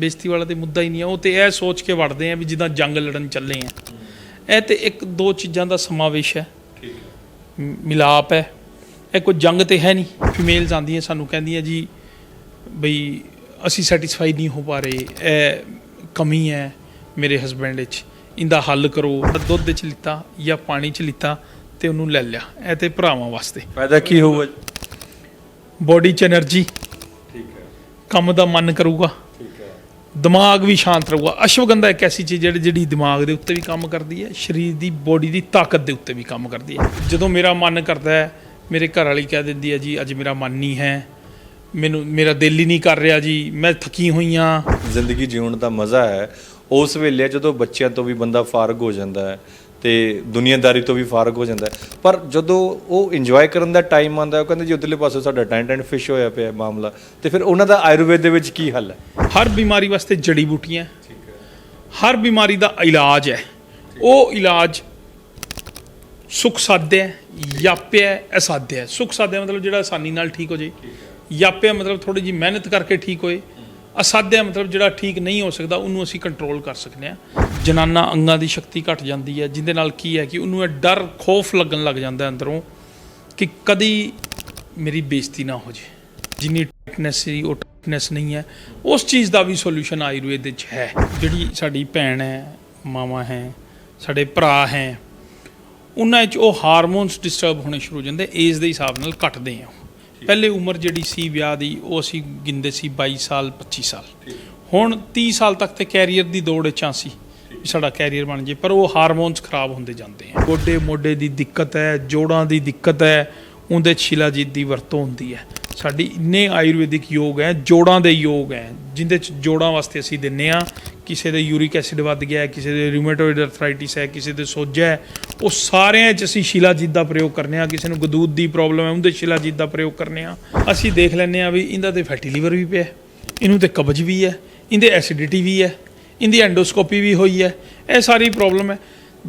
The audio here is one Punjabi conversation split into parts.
ਬੇਇੱਜ਼ਤੀ ਵਾਲਾ ਤੇ ਮੁੱਦਾ ਹੀ ਨਹੀਂ ਆ ਉਹ ਤੇ ਇਹ ਸੋਚ ਕੇ ਵੜਦੇ ਆ ਵੀ ਜਿੱਦਾਂ ਜੰਗ ਲੜਨ ਚੱਲੇ ਆ। ਇਹ ਤੇ ਇੱਕ ਦੋ ਚੀਜ਼ਾਂ ਦਾ ਸਮਾਵੇਸ਼ ਹੈ। ਮਿਲਾਪ ਹੈ। ਇਹ ਕੋਈ ਜੰਗ ਤੇ ਹੈ ਨਹੀਂ। ਫੀਮੇਲਸ ਆਂਦੀਆਂ ਸਾਨੂੰ ਕਹਿੰਦੀਆਂ ਜੀ ਬਈ ਅਸੀਂ ਸੈਟੀਸਫਾਈ ਨਹੀਂ ਹੋ ਪਾ ਰਹੇ। ਇਹ ਕਮੀ ਹੈ ਮੇਰੇ ਹਸਬੰਡ ਵਿੱਚ। ਇਹਦਾ ਹੱਲ ਕਰੋ। ਦੁੱਧ ਵਿੱਚ ਲਿੱਤਾ ਜਾਂ ਪਾਣੀ 'ਚ ਲਿੱਤਾ ਤੇ ਉਹਨੂੰ ਲੈ ਲਿਆ। ਇਹ ਤੇ ਭਰਾਵਾਂ ਵਾਸਤੇ। ਫਾਇਦਾ ਕੀ ਹੋਊਗਾ? ਬੋਡੀ 'ਚ એનર્ਜੀ ਠੀਕ ਹੈ। ਕੰਮ ਦਾ ਮਨ ਕਰੂਗਾ। ਦਿਮਾਗ ਵੀ ਸ਼ਾਂਤ ਰਹੂਗਾ। ਅਸ਼ਵਗੰਧਾ ਇੱਕ ਐਸੀ ਚੀਜ਼ ਜਿਹੜੀ ਜਿਹੜੀ ਦਿਮਾਗ ਦੇ ਉੱਤੇ ਵੀ ਕੰਮ ਕਰਦੀ ਹੈ, ਸਰੀਰ ਦੀ ਬੋਡੀ ਦੀ ਤਾਕਤ ਦੇ ਉੱਤੇ ਵੀ ਕੰਮ ਕਰਦੀ ਹੈ। ਜਦੋਂ ਮੇਰਾ ਮਨ ਕਰਦਾ ਹੈ, ਮੇਰੇ ਘਰ ਵਾਲੀ ਕਹਿ ਦਿੰਦੀ ਹੈ, ਜੀ, ਅੱਜ ਮੇਰਾ ਮਨ ਨਹੀਂ ਹੈ, ਮੈਨੂੰ ਮੇਰਾ ਦਿਲ ਹੀ ਨਹੀਂ ਕਰ ਰਿਹਾ ਜੀ, ਮੈਂ ਥਕੀ ਹੋਈ ਹਾਂ। ਜ਼ਿੰਦਗੀ ਜਿਉਣ ਦਾ ਮਜ਼ਾ ਹੈ। ਉਸ ਵੇਲੇ ਜਦੋਂ ਬੱਚਿਆਂ ਤੋਂ ਵੀ ਬੰਦਾ ਫਾਰਗ ਹੋ ਜਾਂਦਾ ਹੈ ਤੇ ਦੁਨੀਆਦਾਰੀ ਤੋਂ ਵੀ ਫਾਰਗ ਹੋ ਜਾਂਦਾ ਪਰ ਜਦੋਂ ਉਹ ਇੰਜੋਏ ਕਰਨ ਦਾ ਟਾਈਮ ਆਉਂਦਾ ਉਹ ਕਹਿੰਦੇ ਜੀ ਉਧਰਲੇ ਪਾਸੇ ਸਾਡਾ ਟੈਂਟ ਐਂਡ ਫਿਸ਼ ਹੋਇਆ ਪਿਆ ਮਾਮਲਾ। ਤੇ ਫਿਰ ਉਹਨਾਂ ਦਾ ਆਯੁਰਵੇਦ ਦੇ ਵਿੱਚ ਕੀ ਹੱਲ ਹੈ? ਹਰ ਬਿਮਾਰੀ ਵਾਸਤੇ ਜੜੀ ਬੂਟੀਆਂ ਹਰ ਬਿਮਾਰੀ ਦਾ ਇਲਾਜ ਹੈ। ਉਹ ਇਲਾਜ ਸੁਖ ਸਾਧਿਆ ਯਾਪਿਆ ਅਸਾਧਿਆ। ਸੁਖ ਸਾਧਿਆ ਮਤਲਬ ਜਿਹੜਾ ਆਸਾਨੀ ਨਾਲ ਠੀਕ ਹੋ ਜਾਏ। ਯਾਪਿਆ ਮਤਲਬ ਥੋੜੀ ਜੀ ਮਿਹਨਤ ਕਰਕੇ ਠੀਕ ਹੋਏ। ਅਸਾਧਿਆ ਮਤਲਬ ਜਿਹੜਾ ਠੀਕ ਨਹੀਂ ਹੋ ਸਕਦਾ ਉਹਨੂੰ ਅਸੀਂ ਕੰਟਰੋਲ ਕਰ ਸਕਨੇ ਆ ਜਨਾਨਾ ਅੰਗਾਂ ਦੀ ਸ਼ਕਤੀ ਘਟ ਜਾਂਦੀ ਹੈ ਜਿਹਦੇ ਨਾਲ ਕੀ ਹੈ ਕਿ ਉਹਨੂੰ ਇਹ ਡਰ ਖੌਫ ਲੱਗਣ ਲੱਗ ਜਾਂਦਾ ਹੈ ਅੰਦਰੋਂ ਕਿ ਕਦੀ ਮੇਰੀ ਬੇਇੱਜ਼ਤੀ ਨਾ ਹੋ ਜੇ। ਜਿੰਨੀ ਟਿਕਨੈਸ ਸੀ ਉਹ ਟਿਕਨੈਸ ਨਹੀਂ ਹੈ। ਉਸ ਚੀਜ਼ ਦਾ ਵੀ ਸੋਲੂਸ਼ਨ ਆਯੁਰਵੇਦ ਵਿੱਚ ਹੈ। ਜਿਹੜੀ ਸਾਡੀ ਭੈਣ ਹੈ ਮਾਵਾ ਹੈ ਸਾਡੇ ਭਰਾ ਹੈ ਉਹਨਾਂ ਵਿੱਚ ਉਹ ਹਾਰਮੋਨਸ ਡਿਸਟਰਬ ਹੋਣੇ ਸ਼ੁਰੂ ਹੋ ਜਾਂਦੇ ਏਜ ਦੇ ਹਿਸਾਬ ਨਾਲ ਘਟਦੇ ਆ ਪਹਿਲੇ ਉਮਰ ਜਿਹੜੀ ਸੀ ਵਿਆਹ ਦੀ ਉਹ ਅਸੀਂ ਗਿੰਦੇ ਸੀ 22 ਸਾਲ 25 ਸਾਲ। ਹੁਣ 30 ਸਾਲ ਤੱਕ ਤੇ ਕੈਰੀਅਰ ਦੀ ਦੌੜ ਵਿੱਚ ਆ ਸੀ ਸਾਡਾ ਕੈਰੀਅਰ ਬਣ ਜੇ, ਪਰ ਉਹ ਹਾਰਮੋਨਸ ਖਰਾਬ ਹੁੰਦੇ ਜਾਂਦੇ ਆ। ਗੋਡੇ ਮੋਢੇ ਦੀ ਦਿੱਕਤ ਹੈ, ਜੋੜਾਂ ਦੀ ਦਿੱਕਤ ਹੈ, ਉਹਦੇ 'ਚ ਦੀ ਵਰਤੋਂ ਹੁੰਦੀ ਹੈ। ਸਾਡੀ ਇੰਨੇ ਆਯੁਰਵੈਦਿਕ ਯੋਗ ਹੈ, ਜੋੜਾਂ ਦੇ ਯੋਗ ਹੈ, ਜਿੰਦੇ 'ਚ ਜੋੜਾਂ ਵਾਸਤੇ ਅਸੀਂ ਦਿੰਨੇ ਆ। ਕਿਸੇ ਦੇ ਯੂਰਿਕ ਐਸਿਡ ਵੱਧ ਗਿਆ, ਕਿਸੇ ਦੇ ਰਿਊਮੇਟੋਇਡ ਅਰਥਰਾਈਟਿਸ ਹੈ, ਕਿਸੇ ਦੇ ਸੋਜਾ ਹੈ, ਉਹ ਸਾਰਿਆਂ 'ਚ ਅਸੀਂ ਸ਼ਿਲਾਜੀਤ ਦਾ ਪ੍ਰਯੋਗ ਕਰਨੇ ਆ। ਕਿਸੇ ਨੂੰ ਗਦੂਦ ਦੀ ਪ੍ਰੋਬਲਮ ਹੈ, ਉਹਦੇ ਸ਼ਿਲਾਜੀਤ ਦਾ ਪ੍ਰਯੋਗ ਕਰਨੇ ਆ। ਅਸੀਂ ਦੇਖ ਲੈਂਦੇ ਆ ਵੀ ਇਹਦਾ ਤੇ ਫੈਟੀ ਲੀਵਰ ਵੀ ਪਿਆ ਇਹਨੂੰ ਤੇ ਕਬਜ਼ ਵੀ ਹੈ, ਇਹਦੇ ਐਸਿਡਿਟੀ ਵੀ ਹੈ ਇਹਦੀ ਐਂਡੋਸਕੋਪੀ ਵੀ ਹੋਈ ਹੈ। ਇਹ ਸਾਰੀ ਪ੍ਰੋਬਲਮ ਹੈ।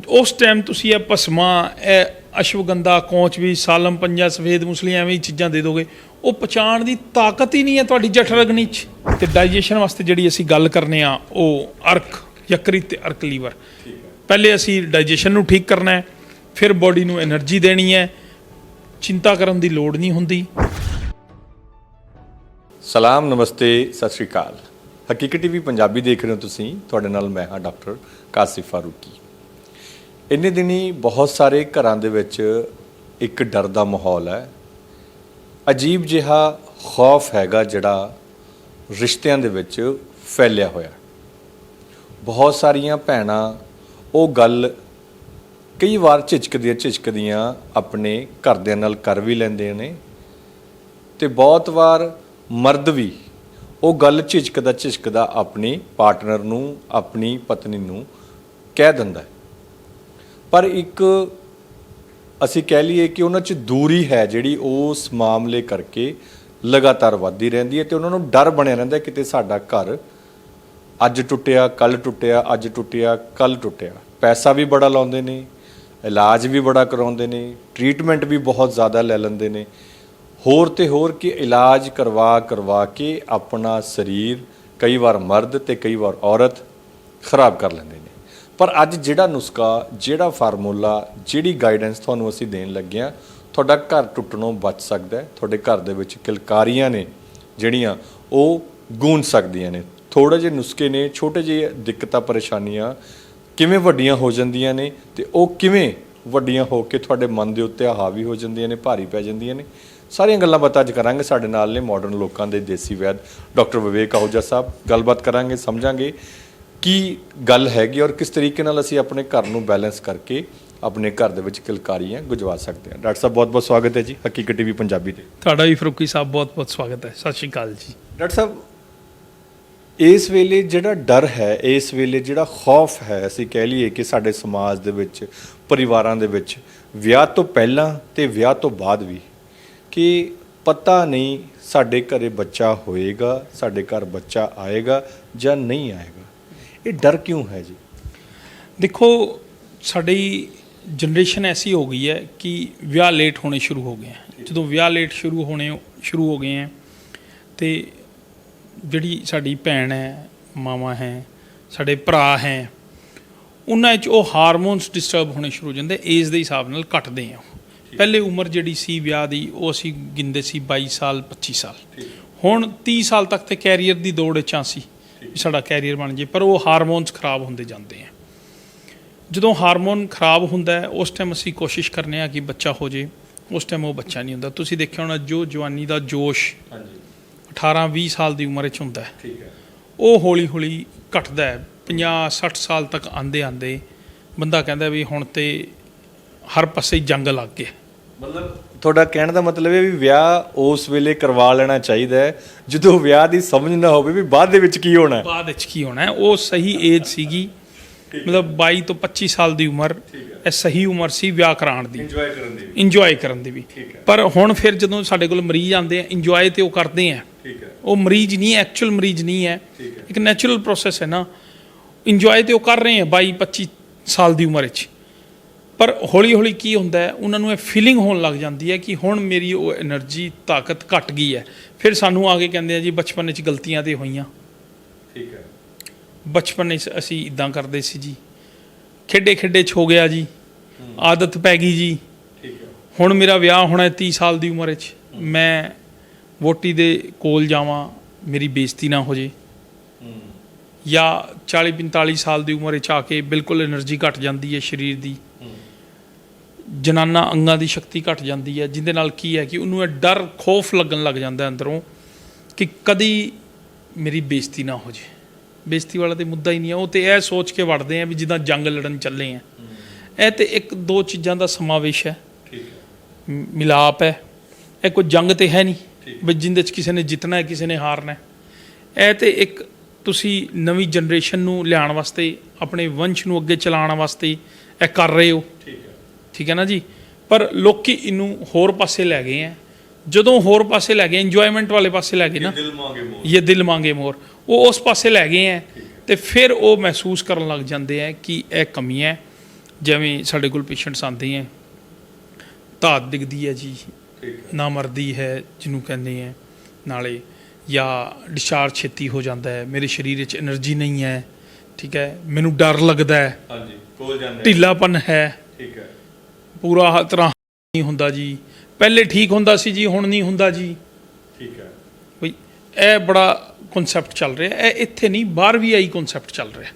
ਉਸ ਟਾਈਮ ਤੁਸੀਂ ਇਹ ਪਸਮਾ ਇਹ ਅਸ਼ਵਗੰਧਾ, ਕੌਂਚ ਵੀ, ਸਾਲਮ, ਪੰਜਾ, ਸਫੇਦ ਮੁਸਲੀ, ਐਵੇਂ ਹੀ ਚੀਜ਼ਾਂ ਦੇ ਦੋਗੇ। ਉਹ ਪਛਾਣ ਦੀ ਤਾਕਤ ਹੀ ਨਹੀਂ ਹੈ ਤੁਹਾਡੀ ਜਠਰਗਨੀ 'ਚ। ਤੇ ਡਾਈਜੈਸ਼ਨ ਵਾਸਤੇ ਜਿਹੜੀ ਅਸੀਂ ਗੱਲ ਕਰਨੇ ਆ, ਉਹ ਅਰਕ, ਯਕਰੀ ਤੇ ਅਰਕ ਲੀਵਰ। ਪਹਿਲੇ ਅਸੀਂ ਡਾਈਜੈਸ਼ਨ ਨੂੰ ਠੀਕ ਕਰਨਾ ਹੈ, ਫਿਰ ਬੋਡੀ ਨੂੰ એનર્ਜੀ ਦੇਣੀ ਹੈ। ਚਿੰਤਾ ਕਰਨ ਦੀ ਲੋੜ ਨਹੀਂ ਹੁੰਦੀ। ਸਲਾਮ, ਨਮਸਤੇ, ਸਤਿ ਸ਼੍ਰੀ ਅਕਾਲ। ਹਕੀਕਤ ਟੀਵੀ ਪੰਜਾਬੀ ਦੇਖ ਰਹੇ ਹੋ ਤੁਸੀਂ। ਤੁਹਾਡੇ ਨਾਲ ਮੈਂ ਹਾਂ ਡਾਕਟਰ ਕਾਸਿਫ ਫਾਰੂਕੀ। ਇੰਨੇ ਦਿਨੀ ਬਹੁਤ ਸਾਰੇ ਘਰਾਂ ਦੇ ਵਿੱਚ ਇੱਕ ਡਰ ਦਾ ਮਾਹੌਲ ਹੈ। ਅਜੀਬ ਜਿਹਾ ਖੌਫ ਹੈਗਾ ਜਿਹੜਾ ਰਿਸ਼ਤਿਆਂ ਦੇ ਵਿੱਚ ਫੈਲਿਆ ਹੋਇਆ। ਬਹੁਤ ਸਾਰੀਆਂ ਭੈਣਾਂ ਉਹ ਗੱਲ ਕਈ ਵਾਰ ਝਿਜਕਦੀਆਂ ਝਿਜਕਦੀਆਂ ਆਪਣੇ ਘਰਦਿਆਂ ਨਾਲ ਕਰ ਵੀ ਲੈਂਦੇ ਨੇ ਤੇ ਬਹੁਤ ਵਾਰ ਮਰਦ ਵੀ ਉਹ ਗੱਲ ਝਿਜਕਦਾ ਝਿਜਕਦਾ ਆਪਣੀ ਪਾਰਟਨਰ ਨੂੰ, ਆਪਣੀ ਪਤਨੀ ਨੂੰ ਕਹਿ ਦਿੰਦਾ ਪਰ ਇੱਕ ਅਸੀਂ ਕਹਿ ਲਈਏ ਕਿ ਉਹਨਾਂ 'ਚ ਦੂਰੀ ਹੈ ਜਿਹੜੀ ਉਸ ਮਾਮਲੇ ਕਰਕੇ ਲਗਾਤਾਰ ਵੱਧਦੀ ਰਹਿੰਦੀ ਹੈ ਤੇ ਉਹਨਾਂ ਨੂੰ ਡਰ ਬਣਿਆ ਰਹਿੰਦਾ ਕਿਤੇ ਸਾਡਾ ਘਰ ਅੱਜ ਟੁੱਟਿਆ ਕੱਲ ਟੁੱਟਿਆ, ਅੱਜ ਟੁੱਟਿਆ ਕੱਲ ਟੁੱਟਿਆ। ਪੈਸਾ ਵੀ ਬੜਾ ਲਾਉਂਦੇ ਨੇ, ਇਲਾਜ ਵੀ ਬੜਾ ਕਰਾਉਂਦੇ ਨੇ, ਟ੍ਰੀਟਮੈਂਟ ਵੀ ਬਹੁਤ ਜ਼ਿਆਦਾ ਲੈ ਲੈਂਦੇ ਨੇ। ਹੋਰ ਤੇ ਹੋਰ ਕਿ ਇਲਾਜ ਕਰਵਾ ਕਰਵਾ ਕੇ ਆਪਣਾ ਸਰੀਰ ਕਈ ਵਾਰ ਮਰਦ ਤੇ ਕਈ ਵਾਰ ਔਰਤ ਖਰਾਬ ਕਰ ਲੈਂਦੇ ਨੇ। ਪਰ ਅੱਜ ਜਿਹੜਾ ਨੁਸਖਾ, ਜਿਹੜਾ ਫਾਰਮੂਲਾ, ਜਿਹੜੀ ਗਾਈਡੈਂਸ ਤੁਹਾਨੂੰ ਅਸੀਂ ਦੇਣ ਲੱਗੇ ਹਾਂ, ਤੁਹਾਡਾ ਘਰ ਟੁੱਟਣੋਂ ਬਚ ਸਕਦਾ ਹੈ। ਤੁਹਾਡੇ ਘਰ ਦੇ ਵਿੱਚ ਕਿਲਕਾਰੀਆਂ ਨੇ ਜਿਹੜੀਆਂ ਉਹ ਗੂੰਜ ਸਕਦੀਆਂ ਨੇ। ਥੋੜੇ ਜਿਹੇ ਨੁਸਖੇ ਨੇ, ਛੋਟੇ ਜਿਹੇ ਦਿੱਕਤਾਂ, ਪਰੇਸ਼ਾਨੀਆਂ ਕਿਵੇਂ ਵੱਡੀਆਂ ਹੋ ਜਾਂਦੀਆਂ ਨੇ ਤੇ ਉਹ ਕਿਵੇਂ ਵੱਡੀਆਂ ਹੋ ਕੇ ਤੁਹਾਡੇ ਮਨ ਦੇ ਉੱਤੇ ਹਾਵੀ ਹੋ ਜਾਂਦੀਆਂ ਨੇ ਭਾਰੀ ਪੈ ਜਾਂਦੀਆਂ ਨੇ। ਸਾਰੀਆਂ ਗੱਲਾਂ ਬਾਤਾਂ ਅੱਜ ਕਰਾਂਗੇ ਸਾਡੇ ਨਾਲ ਨੇ ਮਾਡਰਨ ਲੋਕਾਂ ਦੇ ਦੇਸੀ ਵੈਦ ਡਾਕਟਰ ਵਿਵੇਕ ਆਹੂਜਾ ਸਾਹਿਬ। ਗੱਲਬਾਤ ਕਰਾਂਗੇ ਸਮਝਾਂਗੇ ਕੀ ਗੱਲ ਹੈਗੀ ਔਰ ਕਿਸ ਤਰੀਕੇ ਨਾਲ ਅਸੀਂ ਆਪਣੇ ਘਰ ਨੂੰ ਬੈਲੈਂਸ ਕਰਕੇ ਆਪਣੇ ਘਰ ਦੇ ਵਿੱਚ ਕਿਲਕਾਰੀਆਂ ਗੁਜਵਾ ਸਕਦੇ ਹਾਂ। ਡਾਕਟਰ ਸਾਹਿਬ ਬਹੁਤ ਬਹੁਤ ਸਵਾਗਤ ਹੈ ਜੀ ਹਕੀਕਤ ਟੀਵੀ ਪੰਜਾਬੀ ਤੇ। ਤੁਹਾਡਾ ਵੀ ਫਰੂਕੀ ਸਾਹਿਬ ਬਹੁਤ ਬਹੁਤ ਸਵਾਗਤ ਹੈ। ਸਤਿ ਸ਼੍ਰੀ ਅਕਾਲ ਜੀ। ਡਾਕਟਰ ਸਾਹਿਬ ਇਸ ਵੇਲੇ ਜਿਹੜਾ ਡਰ ਹੈ ਇਸ ਵੇਲੇ ਜਿਹੜਾ ਖੌਫ ਹੈ ਅਸੀਂ ਕਹਿ ਲਈਏ ਕਿ ਸਾਡੇ ਸਮਾਜ ਦੇ ਵਿੱਚ ਪਰਿਵਾਰਾਂ ਦੇ ਵਿੱਚ ਵਿਆਹ ਤੋਂ ਪਹਿਲਾਂ ਤੇ ਵਿਆਹ ਤੋਂ ਬਾਅਦ ਵੀ ਕਿ ਪਤਾ ਨਹੀਂ ਸਾਡੇ ਘਰੇ ਬੱਚਾ ਹੋਏਗਾ, ਸਾਡੇ ਘਰ ਬੱਚਾ ਆਏਗਾ ਜਾਂ ਨਹੀਂ ਆਏਗਾ। ਇਹ ਡਰ ਕਿਉਂ ਹੈ ਜੀ? ਦੇਖੋ, ਸਾਡੀ ਜਨਰੇਸ਼ਨ ਐਸੀ ਹੋ ਗਈ ਹੈ ਕਿ ਵਿਆਹ ਲੇਟ ਹੋਣੇ ਸ਼ੁਰੂ ਹੋ ਗਏ ਹੈ। ਜਦੋਂ ਵਿਆਹ ਲੇਟ ਸ਼ੁਰੂ ਹੋਣੇ, ਸ਼ੁਰੂ ਹੋ ਗਏ ਹੈ, ਤੇ ਜਿਹੜੀ ਸਾਡੀ ਭੈਣ ਹੈ, ਮਾਵਾਂ ਹੈ, ਸਾਡੇ ਭਰਾ ਹੈ ਉਹਨਾਂ 'ਚ ਉਹ ਹਾਰਮੋਨਸ ਡਿਸਟਰਬ ਹੋਣੇ ਸ਼ੁਰੂ ਹੋ ਜਾਂਦੇ ਏਜ ਦੇ ਹਿਸਾਬ ਨਾਲ ਘਟਦੇ ਆ ਪਹਿਲੇ ਉਮਰ ਜਿਹੜੀ ਸੀ ਵਿਆਹ ਦੀ ਉਹ ਅਸੀਂ ਗਿਣਦੇ ਸੀ 22 ਸਾਲ 25 ਸਾਲ। ਹੁਣ 30 ਸਾਲ ਤੱਕ ਤੇ ਕੈਰੀਅਰ ਦੀ ਦੌੜ 'ਚ ਹਾਂ ਸੀ ਸਾਡਾ ਕੈਰੀਅਰ ਬਣ ਜੇ ਪਰ ਉਹ ਹਾਰਮੋਨਸ ਖਰਾਬ ਹੁੰਦੇ ਜਾਂਦੇ ਆ। ਜਦੋਂ ਹਾਰਮੋਨ ਖਰਾਬ ਹੁੰਦਾ ਹੈ ਉਸ ਟਾਈਮ ਅਸੀਂ ਕੋਸ਼ਿਸ਼ ਕਰਨੇ ਆ ਕਿ ਬੱਚਾ ਹੋ ਜੇ ਉਸ ਟਾਈਮ ਉਹ ਬੱਚਾ ਨਹੀਂ ਹੁੰਦਾ। ਤੁਸੀਂ ਦੇਖਿਆ ਹੋਣਾ ਜੋ ਜਵਾਨੀ ਦਾ ਜੋਸ਼ ਹਾਂਜੀ। 18 20 ਸਾਲ ਦੀ ਉਮਰ 'ਚ ਹੁੰਦਾ ਹੈ ਠੀਕ ਹੈ। ਉਹ ਹੌਲੀ ਹੌਲੀ ਘਟਦਾ ਹੈ। 50 60 ਸਾਲ ਤੱਕ ਆਂਦੇ ਆਂਦੇ ਬੰਦਾ ਕਹਿੰਦਾ ਵੀ ਹੁਣ ਤੇ ਹਰ ਪਾਸੇ ਜੰਗ ਲੱਗ ਗਿਆ। ਮਤਲਬ ਤੁਹਾਡਾ ਕਹਿਣ ਦਾ ਮਤਲਬ ਹੈ ਵੀ ਵਿਆਹ ਉਸ ਵੇਲੇ ਕਰਵਾ ਲੈਣਾ ਚਾਹੀਦਾ ਹੈ ਜਦੋਂ ਵਿਆਹ ਦੀ ਸਮਝ ਨਾ ਹੋਵੇ ਵੀ ਬਾਅਦ ਦੇ ਵਿੱਚ ਕੀ ਹੋਣਾ ਹੈ। ਬਾਅਦ ਵਿੱਚ ਕੀ ਹੋਣਾ ਹੈ ਉਹ ਸਹੀ ਏਜ ਸੀਗੀ। ਮਤਲਬ 22 ਤੋਂ 25 ਸਾਲ ਦੀ ਉਮਰ ਇਹ ਸਹੀ ਉਮਰ ਸੀ ਵਿਆਹ ਕਰਾਉਣ ਦੀ। ਇੰਜੋਏ ਕਰਨ ਦੀ ਇੰਜੋਏ ਕਰਨ ਦੀ ਵੀ। ਪਰ ਹੁਣ ਫਿਰ ਜਦੋਂ ਸਾਡੇ ਕੋਲ ਮਰੀਜ਼ ਆਉਂਦੇ ਆ ਇੰਜੋਏ ਤੇ ਉਹ ਕਰਦੇ ਆ। ਉਹ ਮਰੀਜ਼ ਨਹੀਂ ਐਕਚੁਅਲ ਮਰੀਜ਼ ਨਹੀਂ ਹੈ। ਇੱਕ ਨੈਚੁਰਲ ਪ੍ਰੋਸੈਸ ਹੈ ਨਾ। ਇੰਜੋਏ ਤੇ ਉਹ ਕਰ ਰਹੇ ਆ 22 25 ਸਾਲ ਦੀ ਉਮਰ ਵਿੱਚ। ਪਰ ਹੌਲੀ ਹੌਲੀ ਕੀ ਹੁੰਦਾ ਉਹਨਾਂ ਨੂੰ ਇਹ ਫੀਲਿੰਗ ਹੋਣ ਲੱਗ ਜਾਂਦੀ ਹੈ ਕਿ ਹੁਣ ਮੇਰੀ ਉਹ એનર્ਜੀ ਤਾਕਤ ਘਟ ਗਈ ਹੈ। ਫਿਰ ਸਾਨੂੰ ਆ ਕੇ ਕਹਿੰਦੇ ਆ ਜੀ ਬਚਪਨ ਵਿੱਚ ਗਲਤੀਆਂ ਤੇ ਹੋਈਆਂ। ਠੀਕ ਹੈ। ਬਚਪਨ ਵਿੱਚ ਅਸੀਂ ਇਦਾਂ ਕਰਦੇ ਸੀ ਜੀ। ਖੇਡੇ ਖੇਡੇ ਛੋ ਗਿਆ ਜੀ। ਆਦਤ ਪੈ ਗਈ ਜੀ। ਹੁਣ ਮੇਰਾ ਵਿਆਹ ਹੋਣਾ 30 ਸਾਲ ਦੀ ਉਮਰ ਵਿੱਚ। ਮੈਂ ਵੋਟੀ ਦੇ ਕੋਲ ਜਾਵਾਂ ਮੇਰੀ ਬੇਇੱਜ਼ਤੀ ਨਾ ਹੋ ਜੇ। ਜਾਂ 40 45 ਸਾਲ ਦੀ ਉਮਰ ਵਿੱਚ ਆ ਕੇ ਬਿਲਕੁਲ એનર્ਜੀ ਘਟ ਜਾਂਦੀ ਹੈ ਸਰੀਰ ਦੀ। ਜਨਾਨਾ ਅੰਗਾਂ ਦੀ ਸ਼ਕਤੀ ਘਟ ਜਾਂਦੀ ਹੈ ਜਿਹਦੇ ਨਾਲ ਕੀ ਹੈ ਕਿ ਉਹਨੂੰ ਇਹ ਡਰ ਖੋਫ ਲੱਗਣ ਲੱਗ ਜਾਂਦਾ ਅੰਦਰੋਂ ਕਿ ਕਦੀ ਮੇਰੀ ਬੇਇੱਜ਼ਤੀ ਨਾ ਹੋ ਜੇ। ਬੇਇੱਜ਼ਤੀ ਵਾਲਾ ਤੇ ਮੁੱਦਾ ਹੀ ਨਹੀਂ ਹੈ ਉਹ ਤੇ ਇਹ ਸੋਚ ਕੇ ਵੜਦੇ ਆ ਵੀ ਜਿੱਦਾਂ ਜੰਗ ਲੜਨ ਚੱਲੇ ਆ। ਇਹ ਤੇ ਇੱਕ ਦੋ ਚੀਜ਼ਾਂ ਦਾ ਸਮਾਵੇਸ਼ ਹੈ। ਹੈ। ਮਿਲਾਪ ਹੈ। ਇਹ ਕੋਈ ਜੰਗ ਤੇ ਹੈ ਨਹੀਂ ਵੀ ਜਿੰਦੇ ਚ ਕਿਸੇ ਨੇ ਜਿੱਤਣਾ ਹੈ ਕਿਸੇ ਨੇ ਹਾਰਨਾ ਹੈ। ਇਹ ਤੇ ਇੱਕ ਤੁਸੀਂ ਨਵੀਂ ਜਨਰੇਸ਼ਨ ਨੂੰ ਲਿਆਉਣ ਵਾਸਤੇ ਆਪਣੇ ਵੰਸ਼ ਨੂੰ ਅੱਗੇ ਚਲਾਉਣ ਵਾਸਤੇ ਇਹ ਕਰ ਰਹੇ ਹੋ। ਠੀਕ ਹੈ। ਠੀਕ ਹੈ ਨਾ ਜੀ? ਪਰ ਲੋਕੀ ਇਹਨੂੰ ਹੋਰ ਪਾਸੇ ਲੈ ਗਏ ਆ ਜਦੋਂ ਹੋਰ ਪਾਸੇ ਲੈ ਗਏ ਇੰਜੋਇਮੈਂਟ ਵਾਲੇ ਪਾਸੇ ਲੈ ਗਏ ਨਾ। ਦਿਲ ਮੰਗੇ ਮੋਹ ਇਹ ਦਿਲ ਮੰਗੇ ਮੋਰ। ਉਹ ਉਸ ਪਾਸੇ ਲੈ ਗਏ ਹੈ ਤੇ ਫਿਰ ਉਹ ਮਹਿਸੂਸ ਕਰਨ ਲੱਗ ਜਾਂਦੇ ਹੈ ਕਿ ਇਹ ਕਮੀ ਹੈ। ਜਿਵੇਂ ਸਾਡੇ ਕੋਲ ਪੇਸ਼ੈਂਟਸ ਆਉਂਦੇ ਹੈ। ਧਾਤ ਦਿਖਦੀ ਹੈ ਜੀ। ਨਾ ਮਰਦੀ ਹੈ ਜਿਹਨੂੰ ਕਹਿੰਦੇ ਹੈ। ਨਾਲੇ ਜਾਂ ਡਿਸਚਾਰਜ ਛੇਤੀ ਹੋ ਜਾਂਦਾ ਹੈ ਮੇਰੇ ਸਰੀਰ ਵਿੱਚ એનર્ਜੀ ਨਹੀਂ ਹੈ ਠੀਕ ਹੈ ਮੈਨੂੰ ਡਰ ਲੱਗਦਾ ਹੈ ਹਾਂਜੀ ਕੋਲ ਜਾਂਦਾ ਢਿੱਲਾਪਨ ਹੈ ਠੀਕ ਹੈ। ਪੂਰਾ ਤਰ੍ਹਾਂ ਨਹੀਂ ਹੁੰਦਾ ਜੀ ਪਹਿਲੇ ਠੀਕ ਹੁੰਦਾ ਸੀ ਜੀ ਹੁਣ ਨਹੀਂ ਹੁੰਦਾ ਜੀ। ਠੀਕ ਹੈ। ਬਈ ਇਹ ਬੜਾ ਕਨਸੈਪਟ ਚੱਲ ਰਿਹਾ ਇਹ ਇੱਥੇ ਨਹੀਂ ਬਾਹਰ ਵੀ ਆਈ ਕਨਸੈਪਟ ਚੱਲ ਰਿਹਾ।